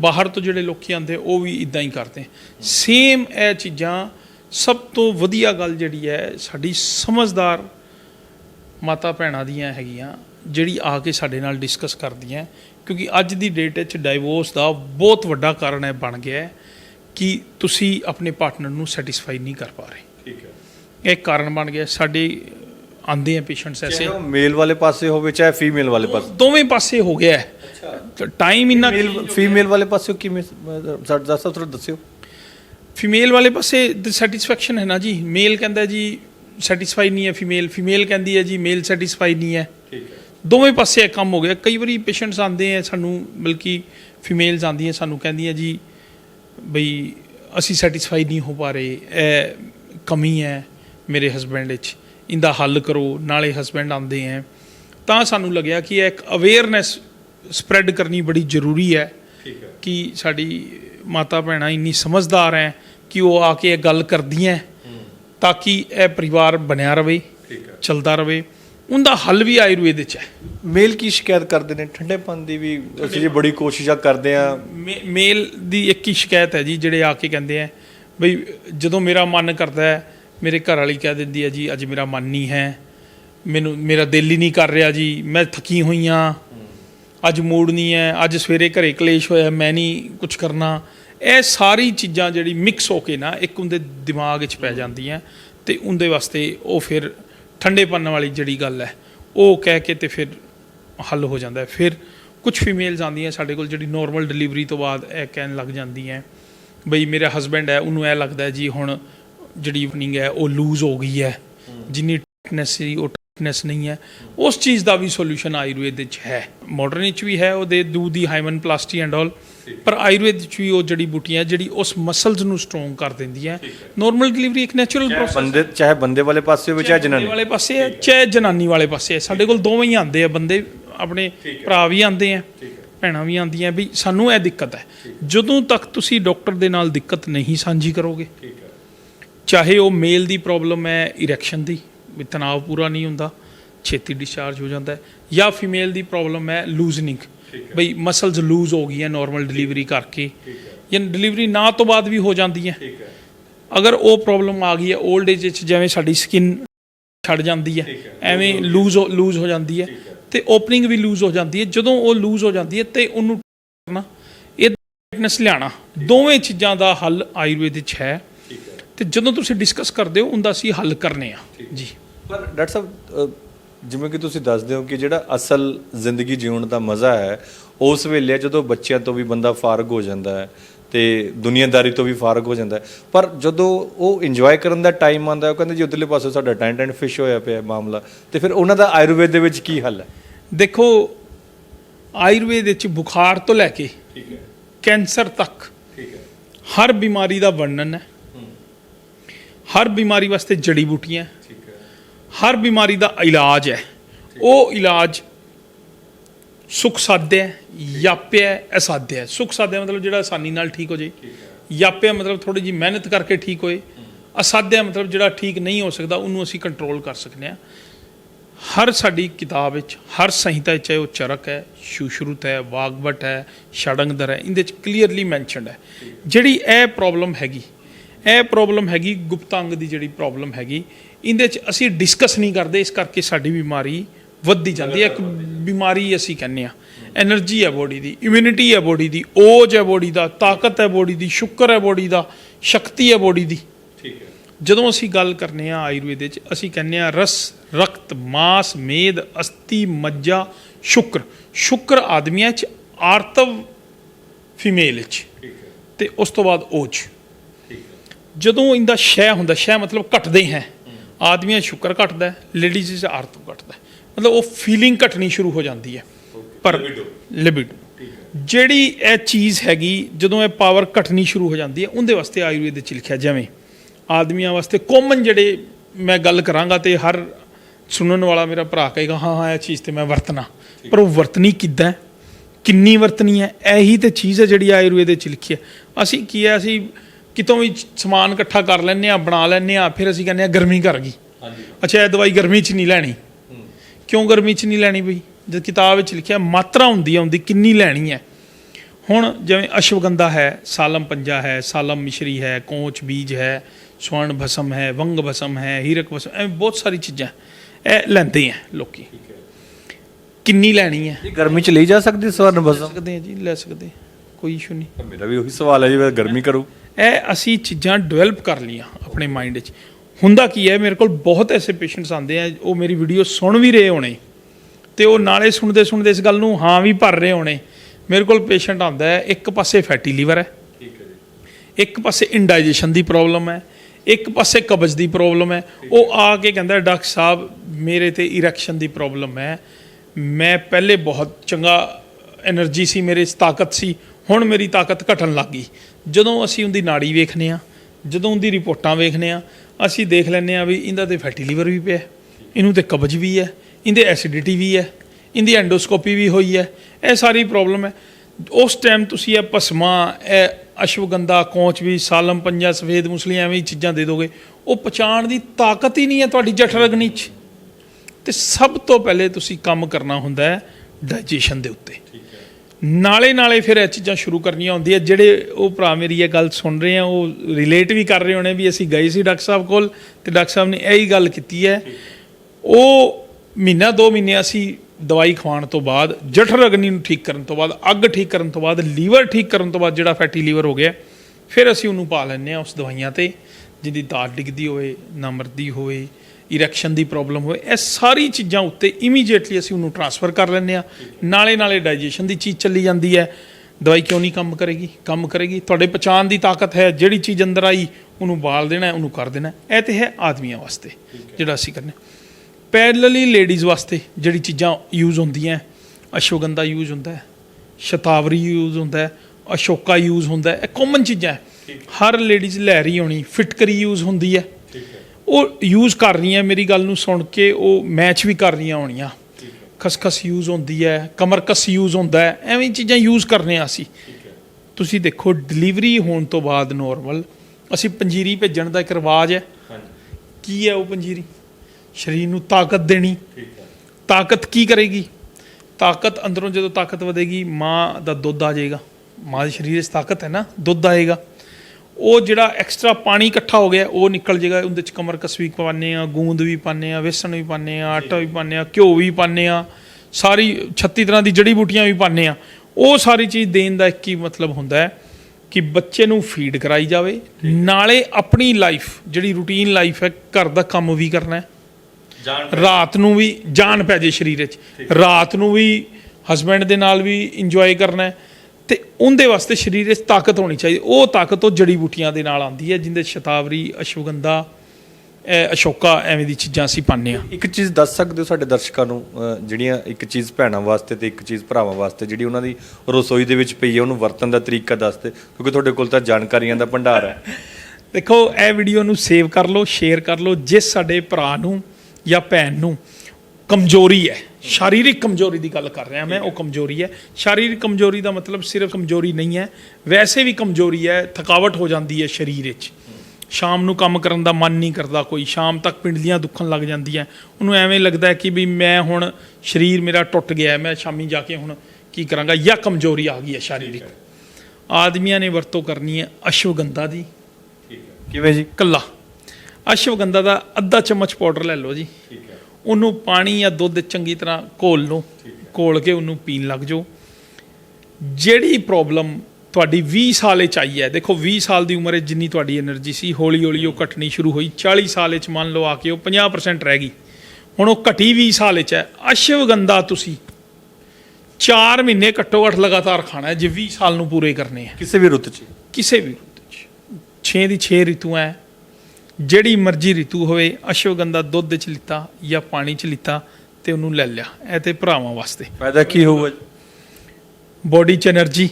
ਬਾਹਰ ਤੋਂ ਜਿਹੜੇ ਲੋਕੀ ਆਉਂਦੇ ਉਹ ਵੀ ਇਦਾਂ ਹੀ ਕਰਦੇ। ਸੇਮ ਇਹ ਚੀਜ਼ਾਂ ਸਭ ਤੋਂ ਵਧੀਆ ਗੱਲ ਜਿਹੜੀ ਹੈ ਸਾਡੀ ਸਮਝਦਾਰ ਮਾਤਾ ਭੈਣਾਂ ਦੀਆਂ ਹੈਗੀਆਂ ਜਿਹੜੀ ਆ ਕੇ ਸਾਡੇ ਨਾਲ ਡਿਸਕਸ ਕਰਦੀਆਂ ਕਿਉਂਕਿ ਅੱਜ ਦੀ ਡੇਟ ਵਿੱਚ ਡਾਈਵੋਰਸ ਦਾ ਬਹੁਤ ਵੱਡਾ ਕਾਰਨ ਹੈ ਬਣ ਗਿਆ ਹੈ ਕਿ ਤੁਸੀਂ ਆਪਣੇ ਪਾਰਟਨਰ ਨੂੰ ਸੈਟੀਸਫਾਈ ਨਹੀਂ ਕਰ ਪਾ ਰਹੇ। ਠੀਕ ਹੈ। ਇਹ ਕਾਰਨ ਬਣ ਗਿਆ ਸਾਡੇ ਆਉਂਦੇ ਆ ਪੇਸ਼ੈਂਟਸ ਐਸੇ। ਚਾਹੇ ਮੇਲ ਵਾਲੇ ਪਾਸੇ ਹੋਵੇ ਚਾਹੇ ਫੀਮੇਲ ਵਾਲੇ ਪਾਸੇ। ਦੋਵੇਂ ਪਾਸੇ ਹੋ ਗਿਆ ਅੱਛਾ। ਟਾਈਮ ਇੰਨਾ ਮੇਲ ਫੀਮੇਲ ਵਾਲੇ ਪਾਸੇ ਕਿਵੇਂ ਦੱਸੋ ਥੋੜਾ ਦੱਸਿਓ। ਫੀਮੇਲ ਵਾਲੇ ਪਾਸੇ ਸੈਟੀਸਫੈਕਸ਼ਨ ਹੈ ਨਾ ਜੀ। ਮੇਲ ਕਹਿੰਦਾ ਜੀ ਸੈਟੀਸਫਾਈ ਨਹੀਂ ਹੈ ਫੀਮੇਲ ਫੀਮੇਲ ਕਹਿੰਦੀ ਹੈ ਜੀ ਮੇਲ ਸੈਟੀਸਫਾਈ ਨਹੀਂ ਹੈ। ਠੀਕ ਹੈ। ਦੋਵੇਂ ਪਾਸੇ ਇਹ ਕੰਮ ਹੋ ਗਿਆ। ਕਈ ਵਾਰੀ ਪੇਸ਼ੈਂਟਸ ਆਉਂਦੇ ਆ ਸਾਨੂੰ ਬਲਕਿ ਫੀਮੇਲਸ ਆਉਂਦੀਆਂ ਸਾਨੂੰ ਕਹਿੰਦੀਆਂ ਜੀ ਬਈ ਅਸੀਂ ਸੈਟੀਸਫਾਈ ਨਹੀਂ ਹੋ ਪਾ ਰਹੇ। ਇਹ ਕਮੀ ਹੈ ਮੇਰੇ ਹਸਬੈਂਡ ਵਿੱਚ। ਇਹਦਾ ਹੱਲ ਕਰੋ ਨਾਲੇ ਹਸਬੈਂਡ ਆਉਂਦੇ ਆ। ਤਾਂ ਸਾਨੂੰ ਲੱਗਿਆ ਕਿ ਇਹ ਇੱਕ ਅਵੇਅਰਨੈਸ ਸਪਰੈਡ ਕਰਨੀ ਬੜੀ ਜ਼ਰੂਰੀ ਹੈ ਠੀਕ ਹੈ। ਕਿ ਸਾਡੀ ਮਾਤਾ ਭੈਣਾਂ ਇੰਨੀ ਸਮਝਦਾਰ ਹੈ ਕਿ ਉਹ ਆ ਕੇ ਇਹ ਗੱਲ ਕਰਦੀਆਂ। ਤਾਂ ਕਿ ਇਹ ਪਰਿਵਾਰ ਬਣਿਆ ਰਵੇ ਠੀਕ ਹੈ। ਚੱਲਦਾ ਰਵੇ। ਉਹਦਾ ਹੱਲ ਵੀ ਆਯੁਰਵੇਦ ਵਿੱਚ ਹੈ। ਮੇਲ ਕੀ ਸ਼ਿਕਾਇਤ ਕਰਦੇ ਨੇ? ਠੰਡੇਪਨ ਦੀ ਵੀ ਅਸੀਂ ਜੀ ਬੜੀ ਕੋਸ਼ਿਸ਼ਾਂ ਕਰਦੇ ਆ। ਮੇਲ ਦੀ ਇੱਕ ਹੀ ਸ਼ਿਕਾਇਤ ਹੈ ਜੀ ਜਿਹੜੇ ਆ ਕੇ ਕਹਿੰਦੇ ਆ ਬਈ ਜਦੋਂ ਮੇਰਾ ਮਨ ਕਰਦਾ ਹੈ ਮੇਰੇ ਘਰ ਵਾਲੀ ਕਹਿ ਦਿੰਦੀ ਹੈ ਜੀ ਅੱਜ ਮੇਰਾ ਮਨ ਨਹੀਂ ਹੈ ਮੈਨੂੰ ਮੇਰਾ ਦਿਲ ਹੀ ਨਹੀਂ ਕਰ ਰਿਹਾ ਜੀ ਮੈਂ ਥੱਕੀ ਹੋਈ ਹਾਂ ਅੱਜ ਮੂਡ ਨਹੀਂ ਹੈ ਅੱਜ ਸਵੇਰੇ ਘਰੇ ਕਲੇਸ਼ ਹੋਇਆ ਮੈਂ ਨਹੀਂ ਕੁਝ ਕਰਨਾ। ਇਹ ਸਾਰੀ ਚੀਜ਼ਾਂ ਜਿਹੜੀ ਮਿਕਸ ਹੋ ਕੇ ਨਾ ਇੱਕ ਉਹਦੇ ਦਿਮਾਗ ਵਿੱਚ ਪੈ ਜਾਂਦੀਆਂ ਤੇ ਉਹਦੇ ਵਾਸਤੇ ਉਹ ਫਿਰ ਠੰਡੇਪਨ ਵਾਲੀ ਜਿਹੜੀ ਗੱਲ ਹੈ, ਉਹ ਕਹਿ ਕੇ ਤੇ ਫਿਰ ਹੱਲ ਹੋ ਜਾਂਦਾ ਹੈ। ਫਿਰ ਕੁਝ ਫੀਮੇਲਸ ਆਉਂਦੀਆਂ ਸਾਡੇ ਕੋਲ ਜਿਹੜੀ ਨਾਰਮਲ ਡਿਲੀਵਰੀ ਤੋਂ ਬਾਅਦ ਇਹ ਕਹਿਣ ਲੱਗ ਜਾਂਦੀਆਂ ਬਈ ਮੇਰਾ ਹਸਬੈਂਡ ਹੈ, ਉਹਨੂੰ ਇਹ ਲੱਗਦਾ ਜੀ ਹੁਣ ਜਿਹੜੀ ਇਵਨਿੰਗ ਹੈ, ਉਹ ਲੂਜ਼ ਹੋ ਗਈ ਹੈ। ਜਿੰਨੀ ਟਾਈਟਨੈਸ ਸੀ, ਉਹ ਟਾਈਟਨੈਸ ਨਹੀਂ ਹੈ। ਉਸ ਚੀਜ਼ ਦਾ ਵੀ ਸੋਲੂਸ਼ਨ ਆਯੁਰਵੇਦ ਵਿੱਚ ਹੈ। ਮਾਡਰਨ ਵਿੱਚ ਵੀ ਹੈ, ਉਹਦੇ ਦੂਧ ਦੀ ਹਾਈਮਨ ਪਲਾਸਟੀ ਐਂਡ ਆਲ ਪਰ ਆਯੁਰਵੇਦ ਵਿੱਚ ਵੀ ਉਹ ਜੜੀ ਬੂਟੀਆਂ ਜਿਹੜੀ ਉਸ ਮਸਲਸ ਨੂੰ ਸਟਰੋਂਗ ਕਰ ਦਿੰਦੀਆਂ। ਨਾਰਮਲ ਡਿਲੀਵਰੀ ਇੱਕ ਨੈਚੁਰਲ ਪ੍ਰੋਸੈਸ ਬੰਦੇ ਚਾਹੇ ਬੰਦੇ ਵਾਲੇ ਪਾਸੇ ਹੋਵੇ ਚਾਹੇ ਜਨਾਨੀ। ਵਾਲੇ ਪਾਸੇ ਹੈ ਚਾਹੇ ਜਨਾਨੀ ਵਾਲੇ ਪਾਸੇ ਹੈ। ਸਾਡੇ ਕੋਲ ਦੋਵੇਂ ਹੀ ਆਉਂਦੇ ਆ ਬੰਦੇ ਆਪਣੇ ਭਰਾ ਵੀ ਆਉਂਦੇ ਆ ਭੈਣਾਂ ਵੀ ਆਉਂਦੀਆਂ। ਵੀ ਸਾਨੂੰ ਇਹ ਦਿੱਕਤ ਹੈ। ਜਦੋਂ ਤੱਕ ਤੁਸੀਂ ਡਾਕਟਰ ਦੇ ਨਾਲ ਦਿੱਕਤ ਨਹੀਂ ਸਾਂਝੀ ਕਰੋਗੇ ਹੈ। ਚਾਹੇ ਉਹ ਮੇਲ ਦੀ ਪ੍ਰੋਬਲਮ ਹੈ ਇਰੈਕਸ਼ਨ ਦੀ ਵੀ ਤਣਾਅ ਪੂਰਾ ਨਹੀਂ ਹੁੰਦਾ ਛੇਤੀ ਡਿਸਚਾਰਜ ਹੋ ਜਾਂਦਾ ਹੈ ਜਾਂ ਫੀਮੇਲ ਦੀ ਪ੍ਰੋਬਲਮ ਹੈ ਲੂਜ਼ਨਿੰਗ ਬਈ ਮਸਲਸ ਲੂਜ਼ ਹੋ ਗਈਆਂ ਨਾਰਮਲ ਡਿਲੀਵਰੀ ਕਰਕੇ। ਜਾਂ ਡਿਲੀਵਰੀ ਨਾ ਤੋਂ ਬਾਅਦ ਵੀ ਹੋ ਜਾਂਦੀਆਂ। ਠੀਕ ਹੈ। ਅਗਰ ਉਹ ਪ੍ਰੋਬਲਮ ਆ ਗਈ ਹੈ 올ਡ ਏਜ ਵਿੱਚ ਜਿਵੇਂ ਸਾਡੀ ਸਕਿਨ ਛੱਡ ਜਾਂਦੀ ਹੈ ਐਵੇਂ ਲੂਜ਼ ਲੂਜ਼ ਹੋ ਜਾਂਦੀ ਹੈ ਤੇ ਓਪਨਿੰਗ ਵੀ ਲੂਜ਼ ਹੋ ਜਾਂਦੀ ਹੈ। ਜਦੋਂ ਉਹ ਲੂਜ਼ ਹੋ ਜਾਂਦੀ ਹੈ ਤੇ ਉਹਨੂੰ ਕਰਨਾ ਇਹ ਫਿਟਨੈਸ ਲਿਆਣਾ ਦੋਵੇਂ ਚੀਜ਼ਾਂ ਦਾ ਹੱਲ ਆਯੁਰਵੇਦ ਵਿੱਚ ਹੈ। ਤੇ ਜਦੋਂ ਤੁਸੀਂ ਡਿਸਕਸ ਕਰਦੇ ਹੋ ਉਹਦਾ ਅਸੀਂ ਹੱਲ ਕਰਨੇ ਆ। ਜੀ। ਪਰ ਡਾਕਟਰ ਸਾਹਿਬ ਜਿਵੇਂ ਕਿ ਤੁਸੀਂ ਦੱਸਦੇ ਹੋ ਕਿ ਜਿਹੜਾ ਅਸਲ ਜ਼ਿੰਦਗੀ ਜਿਉਣ ਦਾ ਮਜ਼ਾ ਹੈ ਉਸ ਵੇਲੇ ਜਦੋਂ ਬੱਚਿਆਂ ਤੋਂ ਵੀ ਬੰਦਾ ਫਾਰਗ ਹੋ ਜਾਂਦਾ ਹੈ ਤੇ ਦੁਨੀਆਦਾਰੀ ਤੋਂ ਵੀ ਫਾਰਗ ਹੋ ਜਾਂਦਾ ਪਰ ਜਦੋਂ ਉਹ ਇੰਜੋਏ ਕਰਨ ਦਾ ਟਾਈਮ ਆਉਂਦਾ ਉਹ ਕਹਿੰਦੇ ਜੀ ਉਧਰਲੇ ਪਾਸੇ ਸਾਡਾ ਟੈਂਟ ਐਂਡ ਫਿਸ਼ ਹੋਇਆ ਪਿਆ ਮਾਮਲਾ ਤੇ ਫਿਰ ਉਹਨਾਂ ਦਾ ਆਯੁਰਵੇਦ ਦੇ ਵਿੱਚ ਕੀ ਹੱਲ ਹੈ? ਦੇਖੋ ਆਯੁਰਵੇਦ ਵਿੱਚ ਬੁਖਾਰ ਤੋਂ ਲੈ ਕੇ ਠੀਕ ਹੈ। ਕੈਂਸਰ ਤੱਕ ਠੀਕ ਹੈ। ਹਰ ਬਿਮਾਰੀ ਦਾ ਵਰਣਨ ਹੈ। ਹਰ ਬਿਮਾਰੀ ਵਾਸਤੇ ਜੜੀ ਬੂਟੀਆਂ। ਠੀਕ ਹਰ ਬਿਮਾਰੀ ਦਾ ਇਲਾਜ ਹੈ। ਉਹ ਇਲਾਜ ਸੁਖ ਸਾਧਿਆ ਯਾਪਿਆ ਅਸਾਧਿਆ ਹੈ। ਸੁਖ ਸਾਧਿਆ ਮਤਲਬ ਜਿਹੜਾ ਆਸਾਨੀ ਨਾਲ ਠੀਕ ਹੋ ਜਾਏ। ਯਾਪਿਆ ਮਤਲਬ ਥੋੜੀ ਜੀ ਮਿਹਨਤ ਕਰਕੇ ਠੀਕ ਹੋਏ। ਅਸਾਧਿਆ ਮਤਲਬ ਜਿਹੜਾ ਠੀਕ ਨਹੀਂ ਹੋ ਸਕਦਾ, ਉਹਨੂੰ ਅਸੀਂ ਕੰਟਰੋਲ ਕਰ ਸਕਨੇ ਆ ਹਰ ਸਾਡੀ ਕਿਤਾਬ ਵਿੱਚ, ਹਰ ਸੰਹਿਤਾ ਚਾਹੇ ਉਹ ਚਰਕ ਹੈ, ਸ਼ੁਸ਼ਰੁਤ ਹੈ, ਵਾਗਵਟ ਹੈ, ਛੜੰਗਦਰ ਹੈ, ਇਹਦੇ ਵਿੱਚ ਕਲੀਅਰਲੀ ਮੈਂਸ਼ਨਡ ਹੈ। ਜਿਹੜੀ ਇਹ ਪ੍ਰੋਬਲਮ ਹੈਗੀ ਇਹ ਪ੍ਰੋਬਲਮ ਹੈਗੀ ਗੁਪਤ ਅੰਗ ਦੀ ਜਿਹੜੀ ਪ੍ਰੋਬਲਮ ਹੈਗੀ ਇਹਦੇ 'ਚ ਅਸੀਂ ਡਿਸਕਸ ਨਹੀਂ ਕਰਦੇ ਇਸ ਕਰਕੇ ਸਾਡੀ ਬਿਮਾਰੀ ਵੱਧਦੀ ਜਾਂਦੀ ਹੈ। ਇੱਕ ਬਿਮਾਰੀ ਅਸੀਂ ਕਹਿੰਨੇ ਆ એનર્ਜੀ ਹੈ ਬੋਡੀ ਦੀ ਇਮਿਊਨਿਟੀ ਹੈ ਬੋਡੀ ਦੀ ਓਜ ਹੈ ਬੋਡੀ ਦਾ ਤਾਕਤ ਹੈ ਬੋਡੀ ਦੀ ਸ਼ੁਕਰ ਹੈ ਬੋਡੀ ਦਾ ਸ਼ਕਤੀ ਹੈ ਬੋਡੀ ਦੀ। ਠੀਕ ਹੈ। ਜਦੋਂ ਅਸੀਂ ਗੱਲ ਕਰਨੇ ਆ ਆਯੁਰਵੇਦ ਵਿੱਚ ਅਸੀਂ ਕਹਿੰਨੇ ਆ ਰਸ ਰਕਤ ਮਾਸ ਮੇਦ ਅਸਤੀ ਮੱਜਾ ਸ਼ੁਕਰ। ਸ਼ੁਕਰ ਆਦਮੀਆਂ 'ਚ ਆਰਤਵ ਫੀਮੇਲ 'ਚ। ਤੇ ਉਸ ਤੋਂ ਬਾਅਦ ਓਜ। ਜਦੋਂ ਇਹਦਾ ਸ਼ੈ ਹੁੰਦਾ ਸ਼ੈ ਮਤਲਬ ਘਟਦੇ ਹੈ। ਆਦਮੀਆਂ ਸ਼ੁਕਰ ਘਟਦਾ ਲੇਡੀਜ਼ 'ਚ ਆਰਤਵ ਘਟਦਾ। ਮਤਲਬ ਉਹ ਫੀਲਿੰਗ ਘਟਣੀ ਸ਼ੁਰੂ ਹੋ ਜਾਂਦੀ ਹੈ। ਪਰ। ਲਿਬਿਡੋ ਜਿਹੜੀ ਇਹ ਚੀਜ਼ ਹੈਗੀ ਜਦੋਂ ਇਹ ਪਾਵਰ ਘਟਣੀ ਸ਼ੁਰੂ ਹੋ ਜਾਂਦੀ ਹੈ ਉਹਦੇ ਵਾਸਤੇ ਆਯੁਰਵੇਦ ਵਿੱਚ ਲਿਖਿਆ ਜਿਵੇਂ ਆਦਮੀਆਂ ਵਾਸਤੇ ਕਾਮਨ ਜਿਹੜੇ ਮੈਂ ਗੱਲ ਕਰਾਂਗਾ ਤੇ ਹਰ ਸੁਣਨ ਵਾਲਾ ਮੇਰਾ ਭਰਾ ਕਹੇਗਾ ਹਾਂ ਹਾਂ ਇਹ ਚੀਜ਼ ਤੇ ਮੈਂ ਵਰਤਣਾ। ਪਰ ਉਹ ਵਰਤਣੀ ਕਿੱਦਾਂ? ਕਿੰਨੀ ਵਰਤਣੀ ਹੈ? ਇਹੀ ਤੇ ਚੀਜ਼ ਹੈ ਜਿਹੜੀ ਆਯੁਰਵੇਦ ਵਿੱਚ ਲਿਖੀ ਹੈ। ਅਸੀਂ ਕੀ ਹੈ ਅਸੀਂ ਕਿਤੋਂ ਵੀ ਸਮਾਨ ਇਕੱਠਾ ਕਰ ਲੈਂਦੇ ਆ ਬਣਾ ਲੈਂਦੇ ਆ ਫਿਰ ਅਸੀਂ ਕਹਿੰਦੇ ਆ ਗਰਮੀ ਕਰ ਗਈ। ਹਾਂਜੀ। ਅੱਛਾ ਇਹ ਦਵਾਈ ਗਰਮੀ 'ਚ ਨਹੀਂ ਲੈਣੀ। ਕਿਉਂ ਗਰਮੀ 'ਚ ਨਹੀਂ ਲੈਣੀ ਬਈ? ਜਦ ਕਿਤਾਬ ਵਿੱਚ ਲਿਖਿਆ ਮਾਤਰਾ ਹੁੰਦੀ ਹੈ ਉਹਦੀ ਕਿੰਨੀ ਲੈਣੀ ਹੈ। ਹੁਣ ਜਿਵੇਂ ਅਸ਼ਵਗੰਧਾ ਹੈ ਸਾਲਮ ਪੰਜਾ ਹੈ ਸਾਲਮ ਮਿਸ਼ਰੀ ਹੈ ਕੋਚ ਬੀਜ ਹੈ ਸਵਰਨ ਭਸਮ ਹੈ ਵੰਗ ਭਸਮ ਹੈ ਹੀਰਕ ਭਸਮ ਐਵੇਂ ਬਹੁਤ ਸਾਰੀ ਚੀਜ਼ਾਂ। ਇਹ ਲੈਂਦੇ ਆ ਲੋਕੀ। ਕਿੰਨੀ ਲੈਣੀ ਹੈ? ਇਹ ਗਰਮੀ ਚ ਲਈ ਜਾ ਸਕਦੀ ਸਵਰਨ ਲੈ ਬਸਮ ਸਕਦੇ ਆ ਜੀ ਲੈ ਸਕਦੇ ਆ, ਕੋਈ ਇਸ਼ੂ ਨਹੀਂ। ਮੇਰਾ ਵੀ ਉਹੀ ਸਵਾਲ ਹੈ ਜੀ ਮੈਂ ਗਰਮੀ ਕਰੂ। ਇਹ ਅਸੀਂ ਚੀਜ਼ਾਂ ਡਿਵੈਲਪ ਕਰ ਲੀਆਂ ਆਪਣੇ ਮਾਈਂਡ 'ਚ ਹੁੰਦਾ ਕੀ ਹੈ ਮੇਰੇ ਕੋਲ ਬਹੁਤ ਐਸੇ ਪੇਸ਼ੈਂਟਸ ਆਉਂਦੇ ਆ ਉਹ ਮੇਰੀ ਵੀਡੀਓ ਸੁਣ ਵੀ ਰਹੇ ਹੋਣੇ ਤੇ ਉਹ ਨਾਲੇ ਸੁਣਦੇ ਸੁਣਦੇ ਇਸ ਗੱਲ ਨੂੰ ਹਾਂ ਵੀ ਭਰ ਰਹੇ ਹੋਣੇ। ਮੇਰੇ ਕੋਲ ਪੇਸ਼ੈਂਟ ਆਉਂਦਾ ਹੈ ਇੱਕ ਪਾਸੇ ਫੈਟੀ ਲੀਵਰ ਹੈ। ਠੀਕ ਹੈ ਜੀ। ਇੱਕ ਪਾਸੇ ਇੰਡਾਈਜੇਸ਼ਨ ਦੀ ਪ੍ਰੋਬਲਮ ਹੈ ਇੱਕ ਪਾਸੇ ਕਬਜ਼ ਦੀ ਪ੍ਰੋਬਲਮ ਹੈ। ਉਹ ਆ ਕੇ ਕਹਿੰਦਾ ਡਾਕਟਰ ਸਾਹਿਬ ਮੇਰੇ ਤੇ ਇਰੈਕਸ਼ਨ ਦੀ ਪ੍ਰੋਬਲਮ ਹੈ। ਮੈਂ ਪਹਿਲੇ ਬਹੁਤ ਚੰਗਾ એનર્ਜੀ ਸੀ ਮੇਰੇ 'ਚ ਤਾਕਤ ਸੀ ਹੁਣ ਮੇਰੀ ਤਾਕਤ ਘਟਣ ਲੱਗੀ ਜਦੋਂ ਅਸੀਂ ਉਹਦੀ ਨਾੜੀ ਵੇਖਨੇ ਆ ਜਦੋਂ ਉਹਦੀ ਰਿਪੋਰਟਾਂ ਵੇਖਨੇ ਆ ਅਸੀਂ ਦੇਖ ਲੈਂਦੇ ਆ ਵੀ ਇਹਦਾ ਤੇ ਫੈਟੀ ਲੀਵਰ ਵੀ ਪਿਆ ਇਹਨੂੰ ਤੇ ਕਬਜ਼ ਵੀ ਹੈ, ਇਹਦੇ ਐਸਿਡਿਟੀ ਵੀ ਹੈ, ਇਹਦੀ ਐਂਡੋਸਕੋਪੀ ਵੀ ਹੋਈ ਹੈ, ਇਹ ਸਾਰੀ ਪ੍ਰੋਬਲਮ ਹੈ। ਉਸ ਟਾਈਮ ਤੁਸੀਂ ਇਹ ਭਸਮਾ, ਇਹ ਅਸ਼ਵਗੰਧਾ, ਕੌਂਚ ਵੀ, ਸਾਲਮ, ਪੰਜਾ, ਸਫੇਦ ਮੁਸਲੀ, ਐਵੇਂ ਹੀ ਚੀਜ਼ਾਂ ਦੇ ਦੋਗੇ, ਉਹ ਪਛਾਣ ਦੀ ਤਾਕਤ ਹੀ ਨਹੀਂ ਹੈ ਤੁਹਾਡੀ ਜਠਰਗਨੀ 'ਚ। ਤੇ ਸਭ ਤੋਂ ਪਹਿਲੇ ਤੁਸੀਂ ਕੰਮ ਕਰਨਾ ਹੁੰਦਾ ਹੈ ਡਾਈਜੈਸ਼ਨ ਦੇ ਉੱਤੇ। ਨਾਲੇ ਨਾਲੇ ਫਿਰ ਇਹ ਚੀਜ਼ਾਂ ਸ਼ੁਰੂ ਕਰਨੀਆਂ ਹੁੰਦੀਆਂ। ਜਿਹੜੇ ਉਹ ਭਰਾ ਮੇਰੀ ਇਹ ਗੱਲ ਸੁਣ ਰਹੇ ਆ, ਉਹ ਰਿਲੇਟ ਵੀ ਕਰ ਰਹੇ ਹੋਣੇ ਵੀ ਅਸੀਂ ਗਏ ਸੀ ਡਾਕਟਰ ਸਾਹਿਬ ਕੋਲ ਤੇ ਡਾਕਟਰ ਸਾਹਿਬ ਨੇ ਇਹੀ ਗੱਲ ਕੀਤੀ ਹੈ। ਉਹ ਮਹੀਨਾ, ਦੋ ਮਹੀਨੇ ਅਸੀਂ ਦਵਾਈ ਖਵਾਉਣ ਤੋਂ ਬਾਅਦ, ਜਠਰ ਅਗਨੀ ਨੂੰ ਠੀਕ ਕਰਨ ਤੋਂ ਬਾਅਦ, ਅੱਗ ਠੀਕ ਕਰਨ ਤੋਂ ਬਾਅਦ, ਲੀਵਰ ਠੀਕ ਕਰਨ ਤੋਂ ਬਾਅਦ ਜਿਹੜਾ ਫੈਟੀ ਲੀਵਰ ਹੋ ਗਿਆ, ਫਿਰ ਅਸੀਂ ਉਹਨੂੰ ਪਾ ਲੈਂਦੇ ਆ ਉਸ ਦਵਾਈਆਂ ਤੇ, ਜਿਹਦੀ ਦਾੜ ਡਿੱਗਦੀ ਹੋਵੇ ਨਮਰਦੀ ਹੋਵੇ। ਇਰੈਕਸ਼ਨ ਦੀ ਪ੍ਰੋਬਲਮ ਹੋਵੇ ਇਹ ਸਾਰੀ ਚੀਜ਼ਾਂ ਉੱਤੇ ਇਮੀਡੀਏਟਲੀ ਅਸੀਂ ਉਹਨੂੰ ਟਰਾਂਸਫਰ ਕਰ ਲੈਂਦੇ ਆ ਨਾਲੇ ਨਾਲੇ ਡਾਈਜੈਸ਼ਨ ਦੀ ਚੀਜ਼ ਚੱਲੀ ਜਾਂਦੀ ਹੈ। ਦਵਾਈ ਕਿਉਂ ਨਹੀਂ ਕੰਮ ਕਰੇਗੀ? ਕੰਮ ਕਰੇਗੀ। ਤੁਹਾਡੇ ਪਛਾਣ ਦੀ ਤਾਕਤ ਹੈ ਜਿਹੜੀ ਚੀਜ਼ ਅੰਦਰ ਆਈ ਉਹਨੂੰ ਬਾਲ ਦੇਣਾ ਉਹਨੂੰ ਕਰ ਦੇਣਾ। ਇਹ ਤੇ ਹੈ ਆਦਮੀਆਂ ਵਾਸਤੇ ਜਿਹੜਾ ਅਸੀਂ ਕਰਨੇ ਪੈਰਲਲੀ ਲੇਡੀਜ਼ ਵਾਸਤੇ ਜਿਹੜੀ ਚੀਜ਼ਾਂ ਯੂਜ਼ ਹੁੰਦੀਆਂ ਹੈ, ਅਸ਼ਵਗੰਧਾ ਯੂਜ਼ ਹੁੰਦਾ ਹੈ ਸ਼ਤਾਵਰੀ ਯੂਜ਼ ਹੁੰਦਾ ਹੈ ਅਸ਼ੋਕਾ ਯੂਜ਼ ਹੁੰਦਾ ਹੈ ਇਹ ਕਾਮਨ ਚੀਜ਼ਾਂ ਹੈ। ਹਰ ਲੇਡੀਜ਼ ਲੈ ਰਹੀ ਹੋਣੀ ਫਿਟਕਰੀ ਯੂਜ਼ ਹੁੰਦੀ ਹੈ। ਉਹ ਯੂਜ਼ ਕਰ ਰਹੀਆਂ ਮੇਰੀ ਗੱਲ ਨੂੰ ਸੁਣ ਕੇ ਉਹ ਮੈਚ ਵੀ ਕਰ ਰਹੀਆਂ ਹੋਣੀਆਂ। ਖਸਖਸ ਯੂਜ਼ ਹੁੰਦੀ ਹੈ ਕਮਰਕਸ ਯੂਜ਼ ਹੁੰਦਾ ਹੈ ਐਵੇਂ ਚੀਜ਼ਾਂ ਯੂਜ਼ ਕਰਨੇ ਆ ਅਸੀਂ। ਤੁਸੀਂ ਦੇਖੋ ਡਿਲੀਵਰੀ ਹੋਣ ਤੋਂ ਬਾਅਦ ਨੋਰਮਲ ਅਸੀਂ ਪੰਜੀਰੀ ਭੇਜਣ ਦਾ ਇੱਕ ਰਿਵਾਜ ਹੈ। ਕੀ ਹੈ ਉਹ ਪੰਜੀਰੀ? ਸਰੀਰ ਨੂੰ ਤਾਕਤ ਦੇਣੀ। ਤਾਕਤ ਕੀ ਕਰੇਗੀ? ਤਾਕਤ ਅੰਦਰੋਂ ਜਦੋਂ ਤਾਕਤ ਵਧੇਗੀ ਮਾਂ ਦਾ ਦੁੱਧ ਆ ਜਾਏਗਾ। ਮਾਂ ਦੇ ਸਰੀਰ 'ਚ ਤਾਕਤ ਹੈ ਨਾ ਦੁੱਧ ਆਏਗਾ। ਉਹ ਜਿਹੜਾ ਐਕਸਟਰਾ ਪਾਣੀ ਇਕੱਠਾ ਹੋ ਗਿਆ ਉਹ ਨਿਕਲ ਜਾਏਗਾ ਉਹਦੇ 'ਚ ਕਮਰਕਸ ਵੀ ਪਾਉਂਦੇ ਆ ਗੂੰਦ ਵੀ ਪਾਉਂਦੇ ਆ ਵੇਸਣ ਵੀ ਪਾਉਂਦੇ ਆ ਆਟਾ ਵੀ ਪਾਉਂਦੇ ਆ ਘਿਓ ਵੀ ਪਾਉਂਦੇ ਆ ਸਾਰੀ 36 ਤਰ੍ਹਾਂ ਦੀ ਜੜੀ ਬੂਟੀਆਂ ਵੀ ਪਾਉਂਦੇ ਆ ਉਹ ਸਾਰੀ ਚੀਜ਼ ਦੇਣ ਦਾ ਇੱਕ ਹੀ ਮਤਲਬ ਹੁੰਦਾ ਹੈ ਕਿ ਬੱਚੇ ਨੂੰ ਫੀਡ ਕਰਾਈ ਜਾਵੇ ਨਾਲੇ ਆਪਣੀ ਲਾਈਫ ਜਿਹੜੀ ਰੂਟੀਨ ਲਾਈਫ ਹੈ ਘਰ ਦਾ ਕੰਮ ਵੀ ਕਰਨਾ ਹੈ। ਰਾਤ ਨੂੰ ਵੀ ਜਾਨ ਪੈ ਜੇ ਸਰੀਰ 'ਚ। ਰਾਤ ਨੂੰ ਵੀ ਹਸਬੈਂਡ ਦੇ ਨਾਲ ਵੀ ਇੰਜੋਏ ਕਰਨਾ ਹੈ। ਤੇ ਉਹਦੇ ਵਾਸਤੇ ਸਰੀਰ 'ਚ ਤਾਕਤ ਹੋਣੀ ਚਾਹੀਦੀ। ਉਹ ਤਾਕਤ ਉਹ ਜੜੀ ਬੂਟੀਆਂ ਦੇ ਨਾਲ ਆਉਂਦੀ ਹੈ ਜਿੰਦੇ ਸ਼ਤਾਵਰੀ ਅਸ਼ਵਗੰਧਾ ਇਹ ਅਸ਼ੋਕਾ ਐਵੇਂ ਦੀ ਚੀਜ਼ਾਂ ਅਸੀਂ ਪਾਉਂਦੇ ਹਾਂ। ਇੱਕ ਚੀਜ਼ ਦੱਸ ਸਕਦੇ ਹੋ ਸਾਡੇ ਦਰਸ਼ਕਾਂ ਨੂੰ ਜਿਹੜੀਆਂ ਇੱਕ ਚੀਜ਼ ਭੈਣਾਂ ਵਾਸਤੇ ਤੇ ਇੱਕ ਚੀਜ਼ ਭਰਾਵਾਂ ਵਾਸਤੇ ਜਿਹੜੀ ਉਹਨਾਂ ਦੀ ਰਸੋਈ ਦੇ ਵਿੱਚ ਪਈ ਹੈ ਉਹਨੂੰ ਵਰਤਣ ਦਾ ਤਰੀਕਾ ਦੱਸ ਦੇ ਕਿਉਂਕਿ ਤੁਹਾਡੇ ਕੋਲ ਤਾਂ ਜਾਣਕਾਰੀਆਂ ਦਾ ਭੰਡਾਰ ਹੈ। ਦੇਖੋ ਇਹ ਵੀਡੀਓ ਨੂੰ ਸੇਵ ਕਰ ਲਓ ਸ਼ੇਅਰ ਕਰ ਲਓ ਜਿਸ ਸਾਡੇ ਭਰਾ ਨੂੰ ਜਾਂ ਭੈਣ ਨੂੰ ਕਮਜ਼ੋਰੀ ਹੈ। ਸ਼ਾਰੀਰਿਕ ਕਮਜ਼ੋਰੀ ਦੀ ਗੱਲ ਕਰ ਰਿਹਾ ਮੈਂ ਉਹ ਕਮਜ਼ੋਰੀ ਹੈ। ਸ਼ਾਰੀਰਿਕ ਕਮਜ਼ੋਰੀ ਦਾ ਮਤਲਬ ਸਿਰਫ ਕਮਜ਼ੋਰੀ ਨਹੀਂ ਹੈ ਵੈਸੇ ਵੀ ਕਮਜ਼ੋਰੀ ਹੈ ਥਕਾਵਟ ਹੋ ਜਾਂਦੀ ਹੈ ਸਰੀਰ ਵਿੱਚ। ਸ਼ਾਮ ਨੂੰ ਕੰਮ ਕਰਨ ਦਾ ਮਨ ਨਹੀਂ ਕਰਦਾ ਕੋਈ ਸ਼ਾਮ ਤੱਕ ਪਿੰਡਲੀਆਂ ਦੁੱਖਣ ਲੱਗ ਜਾਂਦੀਆਂ। ਉਹਨੂੰ ਐਵੇਂ ਲੱਗਦਾ ਕਿ ਵੀ ਮੈਂ ਹੁਣ ਸਰੀਰ ਮੇਰਾ ਟੁੱਟ ਗਿਆ ਮੈਂ ਸ਼ਾਮੀ ਜਾ ਕੇ ਹੁਣ ਕੀ ਕਰਾਂਗਾ? ਜਾਂ ਕਮਜ਼ੋਰੀ ਆ ਗਈ ਹੈ ਸ਼ਾਰੀਰਿਕ। ਆਦਮੀਆਂ ਨੇ ਵਰਤੋਂ ਕਰਨੀ ਹੈ ਅਸ਼ਵਗੰਧਾ ਦੀ। ਕਿਵੇਂ ਜੀ? ਕੱਲਾ ਅਸ਼ਵਗੰਧਾ ਦਾ ਅੱਧਾ ਚਮਚ ਪਾਊਡਰ ਲੈ ਲਓ ਜੀ। ਠੀਕ ਹੈ। ਉਹਨੂੰ ਪਾਣੀ ਜਾਂ ਦੁੱਧ ਚੰਗੀ ਤਰ੍ਹਾਂ ਘੋਲ ਲਓ ਘੋਲ ਕੇ ਉਹਨੂੰ ਪੀਣ ਲੱਗ ਜਾਓ। ਜਿਹੜੀ ਪ੍ਰੋਬਲਮ ਤੁਹਾਡੀ 20 ਸਾਲ ਚ ਆਈ ਹੈ ਦੇਖੋ 20 ਸਾਲ ਦੀ ਉਮਰ ਵਿੱਚ ਜਿੰਨੀ ਤੁਹਾਡੀ એનર્ਜੀ ਸੀ ਹੌਲੀ ਹੌਲੀ ਉਹ ਘਟਣੀ ਸ਼ੁਰੂ ਹੋਈ 40 ਸਾਲ ਵਿੱਚ ਮੰਨ ਲਓ ਆ ਕੇ ਉਹ 50% ਰਹਿ ਗਈ। ਹੁਣ ਉਹ ਘਟੀ 20 ਸਾਲ ਵਿੱਚ ਹੈ ਅਸ਼ਵਗੰਧਾ ਤੁਸੀਂ 4 ਮਹੀਨੇ ਘੱਟੋ ਘੱਟ ਲਗਾਤਾਰ ਖਾਣਾ ਹੈ ਜੇ 20 ਸਾਲ ਨੂੰ ਪੂਰੇ ਕਰਨੇ ਹੈ। ਕਿਸੇ ਵੀ ਰੁੱਤ 'ਚ ਕਿਸੇ ਵੀ ਰੁੱਤ 'ਚ। 6 ਦੀ 6 ਰਿਤੂਆਂ ਹੈ ਜਿਹੜੀ ਮਰਜ਼ੀ ਰਿਤੂ ਹੋਵੇ ਅਸ਼ਵਗੰਧਾ ਦੁੱਧ ਚ ਲਿੱਤਾ ਜਾਂ ਪਾਣੀ ਚ ਲਿੱਤਾ ਤੇ ਉਹਨੂੰ ਲੈ ਲਿਆ। ਇਹ ਤੇ ਭਰਾਵਾਂ ਵਾਸਤੇ। ਫਾਇਦਾ ਕੀ ਹੋਊਗਾ? ਬੋਡੀ ਚ એનર્ਜੀ